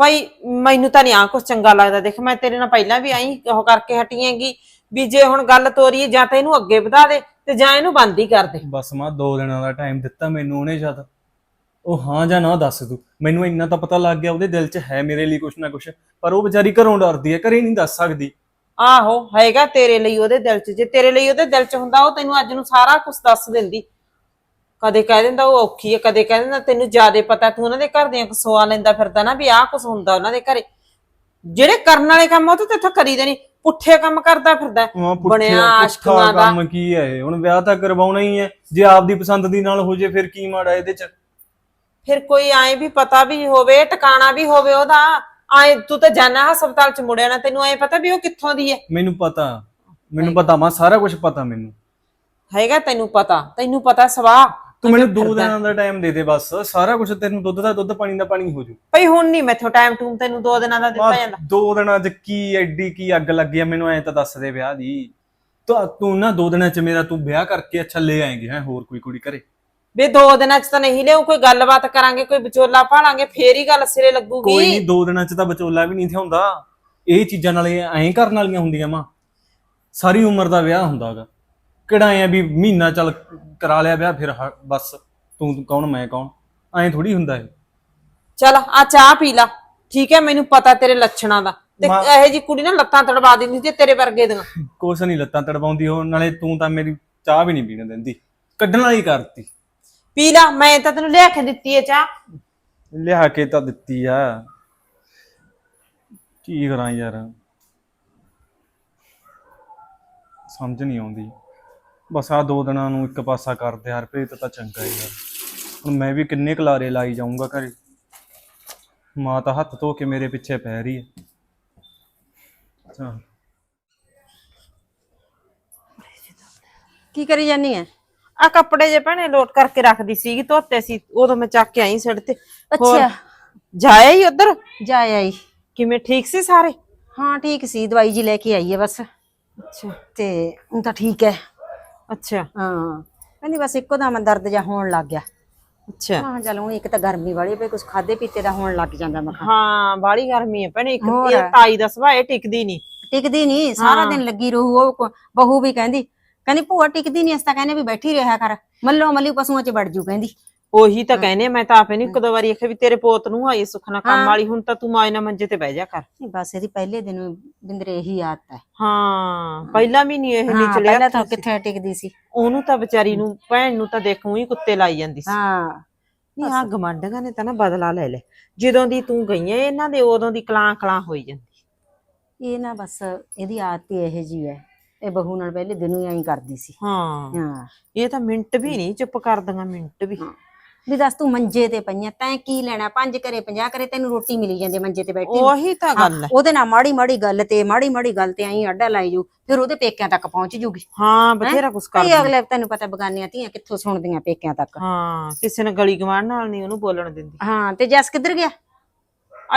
ਭਾਈ ਮੈਨੂੰ ਤਾਂ ਨਹੀਂ ਆ ਕੁਛ ਚੰਗਾ ਲੱਗਦਾ। ਦੇਖ ਮੈਂ ਤੇਰੇ ਨਾਲ ਪਹਿਲਾਂ ਵੀ ਆਈ ਉਹ ਕਰਕੇ ਹਟੀ ਹੈਗੀ ਵੀ ਜੇ ਹੁਣ ਗੱਲ ਤੋਰੀਏ ਜਾਂ ਤਾਂ ਇਹਨੂੰ ਅੱਗੇ ਵਧਾ ਦੇ ਤੇ ਜਾਂ ਇਹਨੂੰ ਬੰਦ ਹੀ ਕਰ ਦੇ। ਬਸ ਮਾਂ ਦੋ ਦਿਨਾਂ ਦਾ ਟਾਈਮ ਦਿੱਤਾ ਮੈਨੂੰ ਉਹਨੇ ਜਦ ਉਹ ਹਾਂ ਜਾਂ ਨਾ ਦੱਸ ਦੂ ਮੈਨੂੰ ਇੰਨਾ ਤਾਂ ਪਤਾ ਲੱਗ ਗਿਆ ਉਹਦੇ ਦਿਲ 'ਚ ਹੈ ਮੇਰੇ ਲਈ ਕੁਛ ਨਾ ਕੁਛ ਪਰ ਉਹ ਵਿਚਾਰੀ ਘਰੋਂ ਡਰਦੀ ਹੈ ਘਰੇ ਨਹੀਂ ਦੱਸ ਸਕਦੀ। ਆਹੋ ਹੈਗਾ ਤੇਰੇ ਲਈ ਉਹਦੇ ਦਿਲ 'ਚ। ਜੇ ਤੇਰੇ ਲਈ ਉਹਦੇ ਦਿਲ 'ਚ ਹੁੰਦਾ ਉਹ ਤੈਨੂੰ ਅੱਜ ਨੂੰ ਸਾਰਾ ਕੁਝ ਦੱਸ ਦਿੰਦੀ। ਕਦੇ ਕਹਿ ਦਿੰਦਾ ਉਹ ਔਖੀ ਹੈ ਕਦੇ ਕਹਿ ਦਿੰਦਾ ਤੈਨੂੰ ਜ਼ਿਆਦਾ ਪਤਾ ਤੂੰ ਉਹਨਾਂ ਦੇ ਘਰ ਦੀਆਂ ਕਸੋਆ ਲੈਂਦਾ ਫਿਰਦਾ ਨਾ ਵੀ ਆਹ ਕੁਝ ਹੁੰਦਾ ਉਹਨਾਂ ਦੇ ਘਰੇ। ਜਿਹੜੇ ਕਰਨ ਵਾਲੇ ਕੰਮ ਉਹ ਤਾਂ ਤੇਥੋਂ ਕਰੀਦੇ ਨਹੀਂ ਪੁੱਠੇ ਕੰਮ ਕਰਦਾ ਫਿਰਦਾ ਪੁੱਠੇ ਬਣਿਆ ਪੁੱਠਾ ਆਸ਼ਕਾਂ ਦਾ। ਕੰਮ ਕੀ ਹੈ ਇਹ? ਹੁਣ ਵਿਆਹ ਤਾਂ ਕਰਵਾਉਣਾ ਹੀ ਹੈ ਜੇ ਆਪਦੀ ਪਸੰਦ ਦੀ ਨਾਲ ਹੋ ਜੇ ਫਿਰ ਕੀ ਮਾੜਾ ਇਹਦੇ 'ਚ? ਫਿਰ ਕੋਈ ਐ ਵੀ ਪਤਾ ਵੀ ਹੋਵੇ ਟਿਕਾਣਾ ਵੀ ਹੋਵੇ ਉਹਦਾ ਐ ਤੂੰ ਤਾਂ ਜਾਣਾ ਹਸਪਤਾਲ 'ਚ ਮੁੜਿਆ ਨਾ ਤੈਨੂੰ ਐ ਪਤਾ ਵੀ ਉਹ ਕਿੱਥੋਂ ਦੀ ਹੈ? ਮੈਨੂੰ ਪਤਾ। ਮੈਨੂੰ ਪਤਾ ਮਾਂ ਸਾਰਾ ਕੁਝ ਪਤਾ ਮੈਨੂੰ। ਹੈਗਾ ਤੈਨੂੰ ਪਤਾ ਤੈਨੂੰ ਪਤਾ ਸਵਾਹ ਤੂੰ ਮੈਨੂੰ ਦੋ ਦਿਨਾਂ ਦਾ ਟਾਈਮ ਦੇ ਦੇ ਬਸ। ਸਾਰਾ ਕੁਝ ਤੈਨੂੰ ਦੁੱਧ ਦਾ ਦੁੱਧ ਪਾਣੀ ਦਾ ਪਾਣੀ ਹੋ ਜੂ। ਭਈ ਹੁਣ ਨਹੀਂ ਮੈਥੋਂ ਟਾਈਮ ਟੂਮ ਤੈਨੂੰ ਦੋ ਦਿਨਾਂ ਦਾ ਦਿੱਤਾ ਜਾਂਦਾ। ਦੋ ਦਿਨਾਂ 'ਚ ਕੀ ਐਡੀ ਕੀ ਅੱਗ ਲੱਗੀ ਆ ਮੈਨੂੰ ਐ ਤਾਂ ਦੱਸ ਦੇ ਵਿਆਹ ਦੀ। ਤੂੰ ਤੂੰ ਨਾ ਦੋ ਦਿਨਾਂ 'ਚ ਮੇਰਾ ਤੂੰ ਵਿਆਹ ਕਰਕੇ ਅੱਛਾ ਲੈ ਆਏਂਗੇ ਹੈ ਹੋਰ ਕੋਈ ਕੁੜੀ ਘਰੇ। ਵੀ ਦੋ ਦਿਨਾਂ 'ਚ ਤਾਂ ਨਹੀਂ ਲਿਆਉ ਕੋਈ ਗੱਲਬਾਤ ਕਰਾਂਗੇ ਕੋਈ ਵਿਚੋਲਾ ਭਾਲਾਂਗੇ ਫੇਰ ਹੀ ਗੱਲ ਸਿਰੇ ਕੋਈ ਲੱਗੂਗੀ ਨਹੀਂ ਦੋ ਦਿਨਾਂ 'ਚ ਤਾਂ ਵਿਚੋਲਾ ਵੀ ਨਹੀਂ ਥਿਆਉਂਦਾ ਇਹ ਚੀਜ਼ਾਂ ਨਾਲ ਐਂ ਕਰਨ ਵਾਲੀਆਂ ਹੁੰਦੀਆਂ ਮਾਂ ਸਾਰੀ ਉਮਰ ਦਾ ਵਿਆਹ ਹੁੰਦਾਗਾ। ਕਿਹੜਾ ਐ ਵੀ ਮਹੀਨਾ ਚੱਲ ਕਰਾ ਲਿਆ ਵਿਆਹ ਫਿਰ ਹ- ਬਸ ਤੂੰ ਕੌਣ ਮੈਂ ਕੌਣ? ਐਂ ਥੋੜੀ ਹੁੰਦਾ ਇਹ। ਚਲ ਆ ਚਾਹ ਪੀ ਲਾ। ਠੀਕ ਹੈ ਮੈਨੂੰ ਪਤਾ ਤੇਰੇ ਲੱਛਣਾਂ ਦਾ। ਤੇ ਮਾਂ- ਇਹੋ ਜੀ ਕੁੜੀ ਨਾ ਲੱਤਾਂ ਤੜਵਾ ਦਿੰਦੀ ਤੇ ਤੇਰੇ ਵਰਗੇ ਦੀਆਂ। ਕੁਛ ਨਹੀਂ ਲੱਤਾਂ ਤੜਵਾਉਂਦੀ ਉਹ ਨਾਲੇ ਤੂੰ ਤਾਂ ਮੇਰੀ ਚਾਹ ਵੀ ਨਹੀਂ ਪੀਣ ਦਿੰਦੀ। ਕੱਢਣ ਵਾਲੀ ਕਰਤੀ। ਪੀ ਲਾ ਮੈਂ ਤਾਂ ਤੈਨੂੰ ਲਿਆ ਕੇ ਦਿੱਤੀ ਹੈ ਚਾਹ। ਲਿਆ ਕੇ ਤਾਂ ਦਿੱਤੀ ਆ। ਕੀ ਕਰਾਂ ਯਾਰ? ਸਮਝ ਨਹੀਂ ਆਉਂਦੀ। ਬਸ ਆ ਦੋ ਦਿਨਾਂ ਨੂੰ ਇੱਕ ਪਾਸਾ ਕਰਦੇ ਹਰਪ੍ਰੀਤ ਤਾਂ ਚੰਗਾ ਹੀ ਯਾਰ ਹੁਣ ਮੈਂ ਵੀ ਕਿੰਨੇ ਕਲਾਰੇ ਲਾਈ ਜਾਊਂਗਾ ਘਰੇ। ਮਾਂ ਤਾਂ ਹੱਥ ਧੋ ਕੇ ਮੇਰੇ ਪਿੱਛੇ ਪੈ ਰਹੀ ਹੈ ਅੱਛਾ। ਕੀ ਕਰੀ ਜਾਨੀ ਐ? ਆ ਕੱਪੜੇ ਜੇ ਭੈਣੇ ਲੋਟ ਕਰਕੇ ਰੱਖਦੀ ਸੀਗੀ ਧੋਤੇ ਸੀ ਉਦੋਂ ਮੈਂ ਚੱਕ ਕੇ ਆਈ ਸਿਰ ਤੇ। ਹੋਰ, ਅੱਛਾ। ਜਾਇਆ ਹੀ ਉਧਰ? ਜਾ ਆਈ ਕਿਵੇਂ ਠੀਕ ਸੀ ਸਾਰੇ? ਹਾਂ ਠੀਕ ਸੀ ਦਵਾਈ ਜੀ ਲੈ ਕੇ ਆਈ ਐ ਬਸ। ਅੱਛਾ। ਤੇ ਹੁਣ ਤਾਂ ਠੀਕ ਐ। ਅੱਛਾ। ਹਾਂ। ਕਹਿੰਦੀ ਬਸ ਇੱਕੋ ਦਮ ਦਰਦ ਜਾ ਹੋਣ ਲੱਗ ਗਿਆ। ਅੱਛਾ। ਹਾਂ ਚਲ ਇੱਕ ਤਾਂ ਗਰਮੀ ਵਾਲੀ ਪਈ ਕੁਝ ਖਾਦੇ ਪੀਤੇ ਦਾ ਹੋਣ ਲੱਗ ਜਾਂਦਾ ਮਖਾ ਹਾਂ ਬਾੜੀ ਗਰਮੀ ਹੈ ਭੈਣੇ ਇੱਕ ਤਾਈ ਦਾ ਸੁਭਾਅ ਇਹ ਟਿਕਦੀ ਨਹੀਂ। ਟਿਕਦੀ ਨਹੀਂ ਸਾਰਾ ਦਿਨ ਲੱਗੀ ਰਹੂ ਉਹ ਬਹੂ ਵੀ ਕਹਿੰਦੀ ਕਹਿੰਦੀ ਭੂਆ ਟਿਕਦੀ ਨਹੀਂ ਅਸਤਾ ਕਹਿੰਦੇ ਵੀ ਬੈਠੀ ਰਿਹਾ ਕਰ। ਮੱਲੋ ਮੱਲੀ ਪਸ਼ੂਆਂ 'ਚ ਵੜ ਜੂ ਕਹਿੰਦੀ। ਉਹੀ ਤਾਂ ਕਹਿੰਦੇ ਮੈਂ ਤਾਂ ਆਪੇ ਨਹੀਂ ਇੱਕ ਦੋ ਵਾਰੀ ਆਖਿਆ ਵੀ ਤੇਰੇ ਪੋਤ ਨੂੰ ਆਈ ਸੁਖਨਾ ਕੰਮ। ਵਾਲੀ ਹੁਣ ਤਾਂ ਤੂੰ ਮਾਇਨਾ ਮੰਜੇ ਤੇ ਬਹਿ ਜਾ ਕਰ। ਨਹੀਂ ਬਸ ਇਹਦੀ ਪਹਿਲੇ ਦਿਨ ਬਿੰਦਰੇ ਇਹੀ ਆਦਤ ਹੈ। ਹਾਂ ਪਹਿਲਾਂ ਵੀ ਨਹੀਂ ਇਹ ਹਾਂ ਨਿਚਲੇ ਪਹਿਲਾਂ ਤਾਂ। ਕਿੱਥੇ ਟਿਕਦੀ ਸੀ। ਉਹਨੂੰ ਤਾਂ ਵਿਚਾਰੀ ਨੂੰ ਭੈਣ ਨੂੰ ਤਾਂ ਦੇਖੂ ਹੀ ਕੁੱਤੇ ਲਾਈ ਜਾਂਦੀ ਸੀ। ਹਾਂ ਨਹੀਂ ਆ ਗਮੰਡਾਂ ਨੇ ਤਾਂ ਨਾ ਬਦਲਾ ਲੈ ਲੈ ਜਦੋਂ ਦੀ ਤੂੰ ਗਈ ਐ ਇਹਨਾਂ ਦੇ ਉਦੋਂ ਦੀ ਕਲਾਂ ਕਲਾਂ ਹੋਈ ਜਾਂਦੀ। ਇਹ ਨਾ ਬਸ ਇਹਦੀ ਆਦਤ ਹੀ ਇਹੋ ਜੀ ਹੈ। ਇਹ ਬਹੂ ਨਾਲ ਪਹਿਲੇ ਦਿਨੋਂ ਹੀ ਐਂ ਕਰਦੀ ਸੀ। ਹਾਂ। ਹਾਂ। ਇਹ ਤਾਂ ਮਿੰਟ ਵੀ ਨਹੀਂ ਚੁੱਪ ਕਰਦੀਆਂ ਮਿੰਟ ਵੀ। ਵੀ ਦੱਸ ਤੂੰ ਮੰਜੇ ਤੇ ਪਈਆਂ ਤੈਂ ਕੀ ਲੈਣਾ? ਪੰਜ ਕਰੇ 50 ਕਰੇ ਤੈਨੂੰ ਰੋਟੀ ਮਿਲੀ ਜਾਂਦੀ ਮੰਜੇ ਤੇ ਬੈਠੀ ਨੂੰ। ਉਹੀ ਤਾਂ ਗੱਲ ਹੈ। ਉਹਦੇ ਨਾਲ ਮਾੜੀ ਮਾੜੀ ਗੱਲ ਤੇ ਮਾੜੀ ਮਾੜੀ ਗੱਲ ਤੇ ਐਂ ਅੱਡਾ ਲਾਈ ਜੂ ਫਿਰ ਉਹਦੇ ਪੇਕਿਆਂ ਤੱਕ ਪਹੁੰਚ ਜੂਗੀ। ਹਾਂ ਬਥੇਰਾ ਕੁਛ ਕਈ ਕਰਦੀ ਅਗਲੇ ਤੈਨੂੰ ਪਤਾ ਬਗਾਨੀਆਂ ਧੀਆਂ ਕਿੱਥੋਂ ਸੁਣਦੀਆਂ ਪੇਕਿਆਂ ਤੱਕ। ਹਾਂ ਕਿਸੇ ਨੇ ਗਲੀ ਗਵਾਂਢ ਨਾਲ ਨਹੀਂ ਉਹਨੂੰ ਬੋਲਣ ਦਿੰਦੀ। ਹਾਂ ਤੇ ਜਸ ਕਿੱਧਰ ਗਿਆ?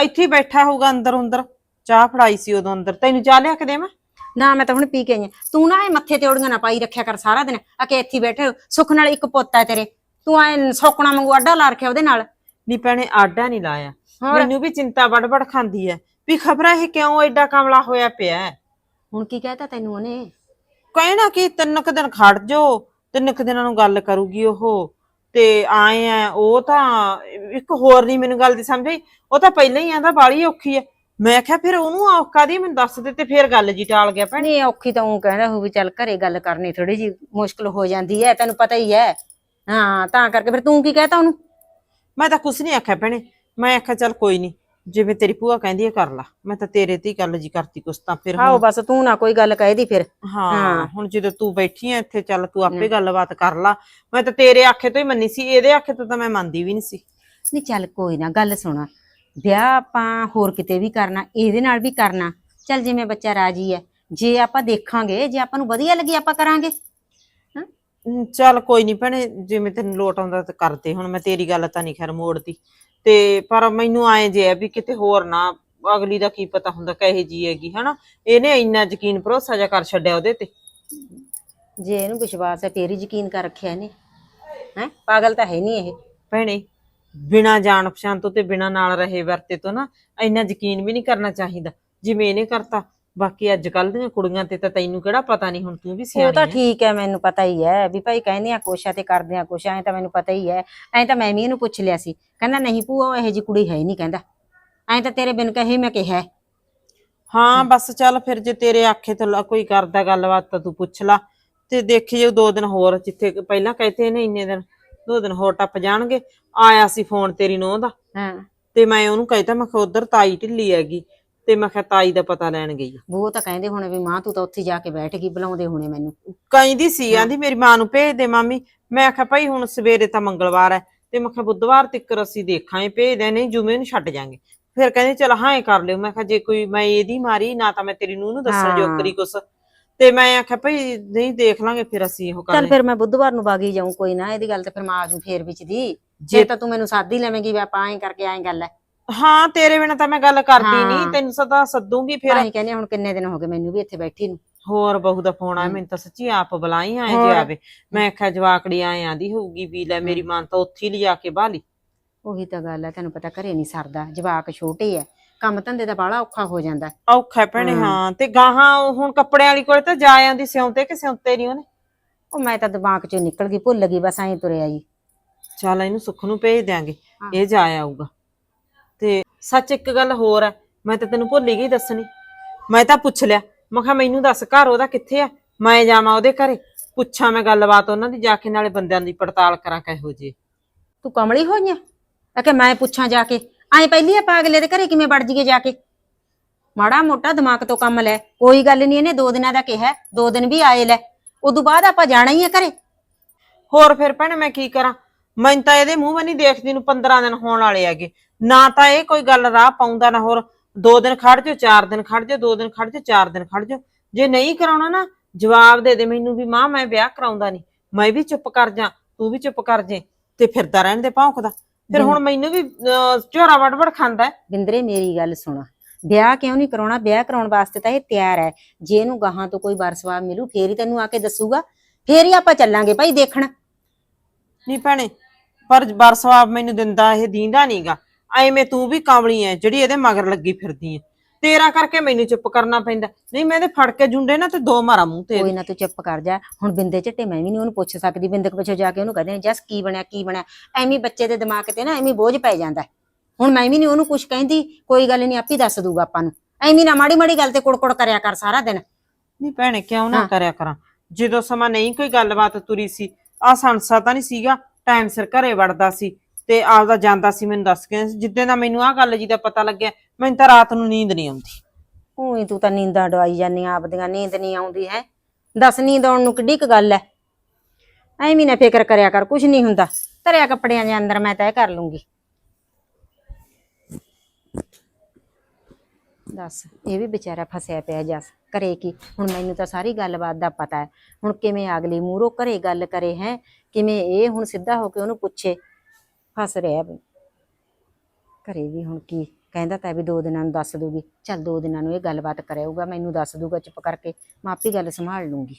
ਇੱਥੇ ਹੀ ਬੈਠਾ ਹੋਊਗਾ ਅੰਦਰ ਅੰਦਰ ਚਾਹ ਫੜਾਈ ਸੀ ਉਦੋਂ ਅੰਦਰ। ਤੈਨੂੰ ਚਾਹ ਲਿਆ ਕੇ ਦੇਵਾਂ? ਨਾ ਮੈਂ ਤਾਂ ਹੁਣ ਪੀ ਕੇ ਆਈ ਆਂ। ਤੂੰ ਨਾ ਇਹ ਮੱਥੇ ਤੇ ਉੜੀਆਂ ਨਾ ਪਾਈ ਰੱਖਿਆ ਕਰ ਸਾਰਾ ਦਿਨ। ਆ ਕੇ ਇੱਥੇ ਹੀ ਬੈਠੇ ਹੋ। ਸੁੱਖ ਨਾਲ ਇੱਕ ਪੁੱਤ ਹੈ ਤੇਰੇ। ਤੂੰ ਐ ਸੌਕਣਾ ਵਾਂਗੂ ਅੱਡਾ ਲਾ ਰੱਖਿਆ ਉਹਦੇ ਨਾਲ। ਨੀ ਭੈਣੇ ਆਡਾ ਨਹੀਂ ਲਾਇਆ। ਹੋਰ? ਮੈਨੂੰ ਵੀ ਚਿੰਤਾ ਬੜਬੜ ਖਾਂਦੀ ਐ। ਵੀ ਖਬਰਾਂ ਇਹ ਕਿਉਂ ਐਡਾ ਕਮਲਾ ਹੋਇਆ ਪਿਆ ਹੈ? ਹੁਣ ਕੀ ਕਹਿਤਾ ਤੈਨੂੰ ਉਹਨੇ? ਕਹਿਣਾ ਕਿ ਤਿੰਨ ਕੁ ਦਿਨ ਖੜ ਜੋ ਤਿੰਨ ਕੁ ਦਿਨਾਂ ਨੂੰ ਗੱਲ ਕਰੂਗੀ ਉਹ। ਤੇ ਆਏ ਆ ਉਹ ਤਾਂ ਇੱਕ ਹੋਰ ਨਹੀਂ ਮੈਨੂੰ ਗੱਲ ਦੀ ਸਮਝ ਆਈ। ਉਹ ਤਾਂ ਪਹਿਲਾਂ ਹੀ ਆਂਦਾ ਬਾਲੀ ਔਖੀ ਐ। ਮੈਂ ਕਿਹਾ ਫਿਰ ਉਹਨੂੰ ਔਖਾ ਦੀ ਮੈਨੂੰ ਦੱਸ ਦੇ ਤੇ ਫਿਰ ਗੱਲ ਜੀ ਟਾਲ ਗਿਆ ਭੈਣੇ। ਨਹੀਂ ਔਖੀ ਤਾਂ ਉਹ ਕਹਿੰਦਾ ਹੋ ਵੀ ਚੱਲ ਘਰੇ ਗੱਲ ਕਰਨੀ ਥੋੜੀ ਜੀ ਮੁਸ਼ਕਲ ਹੋ ਜਾਂਦੀ ਹੈ ਤੈਨੂੰ ਪਤਾ ਹੀ ਹੈ ਹਾਂ ਤਾਂ ਕਰਕੇ ਫਿਰ ਤੂੰ ਕੀ ਕਹਿਤਾ ਉਹਨੂੰ? ਮੈਂ ਤਾਂ ਕੁਛ ਨਹੀਂ ਆਖਿਆ ਭੈਣੇ। ਮੈਂ ਆਖਿਆ ਚੱਲ ਕੋਈ ਨਹੀਂ ਜਿਵੇਂ ਤੇਰੀ ਭੂਆ ਕਹਿੰਦੀ ਐ ਕਰ ਲਾ। ਮੈਂ ਤਾਂ ਤੇਰੇ ਤੇ ਹੀ ਗੱਲ ਜੀ ਕਰਤੀ ਕੁਛ ਤਾਂ ਫਿਰ ਹੁਣ। ਬਸ ਤੂੰ ਨਾ ਕੋਈ ਗੱਲ ਕਹਿਦੀ ਫਿਰ। ਹਾਂ ਹਾਂ। ਹੁਣ ਜਦੋਂ ਤੂੰ ਬੈਠੀ ਐ ਇੱਥੇ ਚੱਲ ਤੂੰ ਆਪੇ ਗੱਲਬਾਤ ਕਰ ਲਾ। ਮੈਂ ਤਾਂ ਤੇਰੇ ਆਖੇ ਤੋਂ ਹੀ ਮੰਨੀ ਸੀ ਇਹਦੇ ਆਖੇ ਤੋਂ ਤਾਂ ਮੈਂ ਮੰਨਦੀ ਵੀ ਨਹੀਂ ਸੀ। ਨਹੀਂ ਚੱਲ ਕੋਈ ਨਾ ਗੱਲ ਸੁਣਾ। ਵਿਆਹ ਆਪਾਂ ਹੋਰ ਕਿਤੇ ਵੀ ਕਰਨਾ ਇਹਦੇ ਨਾਲ ਵੀ ਕਰਨਾ। ਚੱਲ ਜਿਵੇਂ ਬੱਚਾ ਰਾਜੀ ਹੈ ਜੇ ਆਪਾਂ ਦੇਖਾਂਗੇ ਜੇ ਆਪਾਂ ਨੂੰ ਵਧੀਆ ਲੱਗੀ ਆਪਾਂ ਕਰਾਂਗੇ। ਹਮ, ਚੱਲ ਕੋਈ ਨਹੀਂ ਭੈਣੇ ਜਿਵੇਂ ਤੈਨੂੰ ਲੋਟ ਆਉਂਦਾ ਤਾਂ ਕਰਦੇ ਹੁਣ ਮੈਂ ਤੇਰੀ ਗੱਲ ਤਾਂ ਨਹੀਂ ਖੈਰ ਮੋੜਦੀ। ਤੇ ਪਰ ਮੈਨੂੰ ਆਏ ਜੇ ਆ ਵੀ ਕਿਤੇ ਹੋਰ ਨਾ ਅਗਲੀ ਦਾ ਕੀ ਪਤਾ ਹੁੰਦਾ ਕਹੇ ਜੀ ਹੈਗੀ ਹਨਾ? ਇਹਨੇ ਇੰਨਾ ਯਕੀਨ ਭਰੋਸਾ ਜਾ ਕਰ ਛੱਡਿਆ ਉਹਦੇ ਤੇ। ਜੇ ਇਹਨੂੰ ਵਿਸ਼ਵਾਸ ਹੈ ਫੇਰ ਹੀ ਯਕੀਨ ਕਰ ਰੱਖਿਆ ਇਹਨੇ। ਹੈ? ਪਾਗਲ ਤਾਂ ਹੈ ਨਹੀਂ ਇਹ। ਭੈਣੇ ਬਿਨਾ ਜਾਣ ਪਛਾਣ ਤੋਂ ਤੇ ਬਿਨਾ ਨਾਲ ਰਹੇ ਵਰਤੇ ਤੋਂ ਨਾ ਇੰਨਾ ਯਕੀਨ ਵੀ ਨਹੀਂ ਕਰਨਾ ਚਾਹੀਦਾ। ਜਿਵੇਂ ਇਹਨੇ ਕਰਤਾ ਬਾਕੀ ਅੱਜ ਕੱਲ ਦੀਆਂ ਕੁੜੀਆਂ ਤੇ ਤਾਂ ਤੈਨੂੰ ਕਿਹੜਾ ਪਤਾ ਨਹੀਂ ਹੁਣ ਤੂੰ ਵੀ ਉਹ ਸਿਆਣੀ ਤਾਂ ਹੈ ਠੀਕ ਹੈ ਮੈਨੂੰ ਪਤਾ ਹੀ ਹੈ ਵੀ ਭਾਈ ਕਹਿੰਦੇ ਆ ਕੁਛ ਆ ਤੇ ਕਰਦੇ ਆ ਕੁਛ ਐ ਤਾਂ ਮੈਨੂੰ ਪਤਾ ਹੀ ਹੈ। ਐ ਤਾਂ ਮੈਂ ਵੀ ਇਹਨੂੰ ਪੁੱਛ ਲਿਆ ਸੀ। ਕਹਿੰਦਾ ਨਹੀਂ ਭੂਆ ਉਹ ਇਹੋ ਜੀ ਕੁੜੀ ਹੈ ਹੀ ਨਹੀਂ ਕਹਿੰਦਾ। ਐ ਤਾਂ ਤੇਰੇ ਬਿਨ ਕਹੇ ਮੈਂ ਕਿਹਾ ਹਾਂ। ਬਸ ਚੱਲ ਫਿਰ ਜੇ ਤੇਰੇ ਆਖੇ ਤੋਂ ਲਾ- ਕੋਈ ਕਰਦਾ ਗੱਲਬਾਤ ਤਾਂ ਤੂੰ ਪੁੱਛ ਲਾ। ਤੇ ਦੇਖੀ ਜੇ ਦੋ ਦਿਨ ਹੋਰ ਜਿੱਥੇ ਕਿ ਪਹਿਲਾਂ ਕਹਤੇ ਨੇ ਇੰਨੇ ਦਿਨ ਦੋ ਦਿਨ ਹੋਰ ਟੱਪ ਜਾਣਗੇ। ਆਇਆ ਸੀ ਫੋਨ ਤੇਰੀ ਨੂੰਹ ਦਾ। ਹਾਂ। ਤੇ ਮੈਂ ਉਹਨੂੰ ਕਹਿਤਾ ਮੈਂ ਕਿਹਾ ਉਧਰ ਤਾਈ ਢਿੱਲੀ ਹੈਗੀ। ਤੇ ਮੈਂ ਕਿਹਾ ਤਾਈ ਦਾ ਪਤਾ ਲੈਣ ਗਈ ਆ। ਉਹ ਤਾਂ ਕਹਿੰਦੇ ਹੋਣੇ ਵੀ ਮਾਂ ਤੂੰ ਤਾਂ ਉੱਥੇ ਜਾ ਕੇ ਬੈਠ ਗਈ ਬੁਲਾਉਂਦੇ ਹੋਣੇ ਮੈਨੂੰ। ਕਹਿੰਦੀ ਸੀ ਆਂਦੀ ਮੇਰੀ ਮਾਂ ਨੂੰ ਭੇਜ ਦੇ ਮਾਮੀ। ਮੈਂ ਆਖਿਆ ਭਾਈ ਹੁਣ ਸਵੇਰੇ ਤਾਂ ਮੰਗਲਵਾਰ ਹੈ ਤੇ ਮੈਂ ਕਿਹਾ ਬੁੱਧਵਾਰ ਤੱਕ ਅਸੀਂ ਦੇਖਾਂਗੇ ਭੇਜਦੇ ਨਹੀਂ ਜੁਮੇ ਨੂੰ ਛੱਡ ਜਾਾਂਗੇ। ਫਿਰ ਕਹਿੰਦੇ ਚਲ ਹਾਂ ਇਹ ਕਰ ਲਿਓ। ਮੈਂ ਕਿਹਾ ਜੇ ਕੋਈ ਮੈਂ ਇਹਦੀ ਮਾਰੀ ਨਾ ਤਾਂ ਮੈਂ ਤੇਰੀ ਨੂੰਹ ਨੂੰ ਦੱਸਣ। ਜੋ ਕਰੀ ਕੁਛ। ਤੇ ਮੈਂ ਆਖਿਆ ਭਾਈ ਨਹੀਂ ਦੇਖ ਲਾਂਗੇ ਫਿਰ ਅਸੀਂ ਉਹ ਕਰ ਚੱਲ ਫਿਰ ਮੈਂ ਬੁੱਧਵਾਰ ਨੂੰ ਬਾਗੀ ਜਾਊਂ ਕੋਈ ਨਾ ਇਹਦੀ ਗੱਲ ਤੇ ਫਿਰ ਮੈਂ ਆਜੂ ਫੇਰ ਵਿੱਚ ਦੀ। ਜੇ ਜੇ ਤਾਂ ਤੂੰ ਮੈਨੂੰ ਸਾਦੀ ਲਵੇਂਗੀ ਵੀ ਆਪਾਂ ਐਂ ਕਰਕੇ ਐਂ ਗੱਲ ਹੈ ਹਾਂ ਤੇਰੇ ਬਿਨਾ ਤਾਂ ਮੈਂ ਗੱਲ ਕਰਦੀ। ਨਹੀਂ ਤੈਨੂੰ ਸਦਾ ਸੱਦੂਗੀ ਫਿਰ। ਐਂ ਕਹਿੰਦੇ ਹੁਣ ਕਿੰਨੇ ਦਿਨ ਹੋ ਗਏ ਮੈਨੂੰ ਵੀ ਇੱਥੇ ਬੈਠੀ ਨੂੰ। ਹੋਰ ਬਹੂ ਦਾ ਫੋਨ ਆਇਆ ਮੈਨੂੰ ਤਾਂ ਸੱਚੀ ਆਪ ਬੁਲਾਈ ਆਏ। ਜੇ ਆਵੇ। ਮੈਂ ਆਖਿਆ ਜਵਾਕੜੀ ਆਏ ਆਂਦੀ ਹੋਊਗੀ ਵੀ ਲੈ ਮੇਰੀ ਮਾਂ ਤਾਂ ਉੱਥੇ ਹੀ ਲਿਜਾ ਕੇ ਬਾਲੀ। ਉਹੀ ਤਾਂ ਗੱਲ ਹੈ ਤੈਨੂੰ ਪਤਾ ਘਰੇ ਨਹੀਂ ਸਰਦਾ ਜਵਾਕ ਛੋਟੇ ਐ ਕੰਮ ਧੰਦੇ ਦਾ ਬਾਲਾ ਔਖਾ ਹੋ ਜਾਂਦਾ। ਔਖਾ ਭੈਣੇ ਹਾਂ। ਤੇ ਗਾਹਾਂ ਉਹ ਹੁਣ ਕੱਪੜਿਆਂ ਵਾਲੀ ਕੋਲ ਤਾਂ ਜਾ ਆਂਦੀ ਸਿਉਂਤੇ ਕਿ ਸਿਉਂਤੇ ਨਹੀਂ ਉਹਨੇ? ਉਹ ਮੈਂ ਤਾਂ ਦਿਮਾਗ ਚੋਂ ਨਿਕਲ ਗਈ ਭੁੱਲ ਗਈ ਬਸ ਐਂ ਤੁਰਿਆ ਜੀ ਚੱਲ ਇਹਨੂੰ ਸੁੱਖ ਨੂੰ ਭੇਜ ਦਿਆਂਗੇ। ਇਹ ਜਾ ਆਊਗਾ। ਸੱਚ ਇੱਕ ਗੱਲ ਹੋਰ ਹੈ ਮੈਂ ਤਾਂ ਤੈਨੂੰ ਭੁੱਲ ਹੀ ਗਈ ਦੱਸਣੀ। ਮੈਂ ਤਾਂ ਪੁੱਛ ਲਿਆ ਮੈਂ ਕਿਹਾ ਮੈਨੂੰ ਦੱਸ ਘਰ ਉਹਦਾ ਕਿੱਥੇ ਆ? ਮੈਂ ਜਾਵਾਂ ਉਹਦੇ ਘਰੇ? ਪੁੱਛਾਂ ਮੈਂ ਗੱਲਬਾਤ ਉਹਨਾਂ ਦੀ ਜਾ ਕੇ ਨਾਲੇ ਬੰਦਿਆਂ ਦੀ ਪੜਤਾਲ ਕਰਾਂ ਕਿਹੋ ਜੇ ਤੂੰ ਕਮਲੀ ਹੋਈ ਐ ਆ ਕਿ ਮੈਂ ਪੁੱਛਾਂ ਜਾ ਕੇ। ਐਂ ਪਹਿਲੀ ਆਪਾਂ ਅਗਲੇ ਦੇ ਘਰੇ ਕਿਵੇਂ ਵੜ ਜੀਏ ਜਾ ਕੇ? ਮਾੜਾ ਮੋਟਾ ਦਿਮਾਗ ਤੋਂ ਕੰਮ ਲੈ। ਕੋਈ ਗੱਲ ਨਹੀਂ ਇਹਨੇ ਦੋ ਦਿਨਾਂ ਦਾ ਕਿਹਾ ਦੋ ਦਿਨ ਵੀ ਆਏ ਲੈ। ਉਦੋਂ ਬਾਅਦ ਆਪਾਂ ਜਾਣਾ ਹੀ ਆ ਘਰੇ। ਹੋਰ ਫਿਰ ਭੈਣੇ ਮੈਂ ਕੀ ਕਰਾਂ? ਮੈਂ ਤਾਂ ਇਹਦੇ ਮੂੰਹ ਵੀ ਨਹੀਂ ਦੇਖਦੀ ਨੂੰ 15 ਦਿਨ ਹੋਣ ਵਾਲੇ ਹੈਗੇ। ਨਾ ਤਾਂ ਇਹ ਕੋਈ ਗੱਲ ਰਾਹ ਪਾਉਂਦਾ ਨਾ ਹੋਰ। ਦੋ ਦਿਨ ਖੜ ਜਾਓ ਚਾਰ ਦਿਨ ਖੜ ਜਾਓ ਦੋ ਦਿਨ ਖੜ ਜਾਓ ਚਾਰ ਦਿਨ ਖੜ ਜਾਓ। ਜੇ ਨਹੀਂ ਕਰਾਉਣਾ ਨਾ ਜਵਾਬ ਦੇ ਦੇ ਮੈਨੂੰ ਵੀ ਮਾਂ ਮੈਂ ਵਿਆਹ ਕਰਾਉਂਦਾ ਨਹੀਂ। ਮੈਂ ਵੀ ਚੁੱਪ ਕਰ ਜਾ ਤੂੰ ਵੀ ਚੁੱਪ ਕਰ ਜੇ ਤੇ ਫਿਰਦਾ ਰਹਿਣ ਦੇ ਭੌਂਕਦਾ ਫਿਰ ਹੁਣ ਮੈਨੂੰ ਵੀ ਝੋਰਾ ਵੜਵੜ ਖਾਂਦਾ ਹੈ। ਬਿੰਦਰੇ ਮੇਰੀ ਗੱਲ ਸੁਣ। ਵਿਆਹ ਕਿਉਂ ਨਹੀਂ ਕਰਾਉਣਾ? ਵਿਆਹ ਕਰਾਉਣ ਵਾਸਤੇ ਤਾਂ ਇਹ ਤਿਆਰ ਹੈ। ਜੇ ਇਹਨੂੰ ਗਾਹਾਂ ਤੋਂ ਕੋਈ ਵਾਰਸਵਾਬ ਮਿਲੂ ਫੇਰ ਹੀ ਤੈਨੂੰ ਆ ਕੇ ਦੱਸੂਗਾ। ਫੇਰ ਹੀ ਆਪਾਂ ਚੱਲਾਂਗੇ ਭਾਈ ਦੇਖਣ। ਨਹੀਂ ਭੈਣੇ ਪਰ ਬਰਸਵਾਬ ਮੈਨੂੰ ਦਿੰਦਾ ਇਹ ਦੀਂਦਾ ਨਹੀਂਗਾ ਐਵੇਂ ਤੂੰ ਵੀ ਕਾਮਲੀ ਐ ਜਿਹੜੀ ਇਹਦੇ ਮਗਰ ਲੱਗੀ ਫਿਰਦੀ ਐ। ਤੇਰਾ ਕਰਕੇ ਮੈਨੂੰ ਚੁੱਪ ਕਰਨਾ ਪੈਂਦਾ। ਨਹੀਂ ਮੈਂ ਇਹਦੇ ਫੜ ਕੇ ਜੁੰਡੇ ਨਾ ਤੇ ਦੋ ਮਾਰਾਂ ਮੂੰਹ ਤੇ ਕੋਈ। ਨਾ ਤੂੰ ਚੁੱਪ ਕਰ ਜਾ। ਹੁਣ ਬਿੰਦੇ ਝੱਟੇ ਮੈਂ ਵੀ ਨਹੀਂ ਉਹਨੂੰ ਪੁੱਛ ਸਕਦੀ। ਬਿੰਦਕ ਪਿੱਛੇ ਜਾ ਕੇ ਉਹਨੂੰ ਕਹਦੇ ਜਸ ਕੀ ਬਣਿਆ ਕੀ ਬਣਿਆ? ਐਵੇਂ ਬੱਚੇ ਦੇ ਦਿਮਾਗ ਤੇ ਨਾ ਐਵੇਂ ਬੋਝ ਪੈ ਜਾਂਦਾ। ਹੁਣ ਮੈਂ ਵੀ ਨਹੀਂ ਉਹਨੂੰ ਕੁਝ ਕਹਿੰਦੀ। ਕੋਈ ਗੱਲ ਨਹੀਂ ਆਪੇ ਦੱਸ ਦੂਗਾ ਆਪਾਂ ਨੂੰ। ਐਵੇਂ ਨਾ ਮਾੜੀ ਮਾੜੀ ਗੱਲ ਤੇ ਕੁੜਕੁੜ ਕਰਿਆ ਕਰ ਸਾਰਾ ਦਿਨ। ਨਹੀਂ ਭੈਣੇ ਕਿਉਂ ਨਾ। ਕਰਿਆ ਕਰਾਂ? ਜਦੋਂ ਸਮਾਂ ਨਹੀਂ ਕੋਈ ਗੱਲਬਾਤ ਤੁਰੀ ਸੀ ਆ ਸੰਸਾ ਤਾਂ ਨਹੀਂ ਸੀਗਾ। ਟਾਈਮ ਸਿਰ ਘਰੇ ਵੜਦਾ ਸੀ ਤੇ ਆਪਦਾ ਜਾਂਦਾ ਸੀ, ਮੈਨੂੰ ਦੱਸ ਕੇ ਜਿੱਦਾਂ ਦਾ ਮੈਨੂੰ ਆ ਗੱਲ ਜੀ ਦਾ ਪਤਾ ਲੱਗਿਆ, ਮੈਨੂੰ ਤਾਂ ਰਾਤ ਨੂੰ ਨੀਂਦ ਨਹੀਂ ਆਉਂਦੀ। ਉਹੀ ਤੂੰ ਤਾਂ ਨੀਂਦਾਂ ਡਵਾਈ ਜਾਂਦੀ ਆਂ, ਆਪਦੀਆਂ ਨੀਂਦ ਨਹੀਂ ਆਉਂਦੀ ਹੈ। ਦੱਸ ਨੀਂਦ ਆਉਣ ਨੂੰ ਕਿੱਡੀ ਕੁ ਗੱਲ ਹੈ ਐਵੇਂ ਨਾ ਫਿਕਰ ਕਰਿਆ ਕਰ ਕੁਝ ਨਹੀਂ ਹੁੰਦਾ। ਧਰਿਆ ਕੱਪੜਿਆਂ ਦੇ ਅੰਦਰ ਮੈਂ ਤੈਅ ਕਰ ਲੂੰਗੀ। ਦੱਸ, ਇਹ ਵੀ ਵਿਚਾਰਾ ਫਸਿਆ ਪਿਆ ਜਸ ਕਰੇ ਕੀ? ਹੁਣ ਮੈਨੂੰ ਤਾਂ ਸਾਰੀ ਗੱਲਬਾਤ ਦਾ ਪਤਾ ਹੈ ਹੁਣ ਕਿਵੇਂ ਅਗਲੀ ਮੂਹਰੋਂ ਘਰੇ ਗੱਲ ਕਰੇ ਹੈ? ਕਿਵੇਂ ਇਹ ਹੁਣ ਸਿੱਧਾ ਹੋ ਕੇ ਉਹਨੂੰ ਪੁੱਛੇ ਫਸ ਰਿਹਾ ਵੀ। ਘਰੇ ਵੀ ਹੁਣ ਕੀ ਕਹਿੰਦਾ ਤਾਂ ਵੀ ਦੋ ਦਿਨਾਂ ਨੂੰ ਦੱਸ ਦੂਗੀ। ਚੱਲ ਦੋ ਦਿਨਾਂ ਨੂੰ ਇਹ ਗੱਲਬਾਤ ਕਰਿਆਊਗਾ, ਮੈਨੂੰ ਦੱਸ ਦੂਗਾ ਚੁੱਪ ਕਰਕੇ, ਮੈਂ ਆਪੇ ਗੱਲ ਸੰਭਾਲ ਲੂੰਗੀ।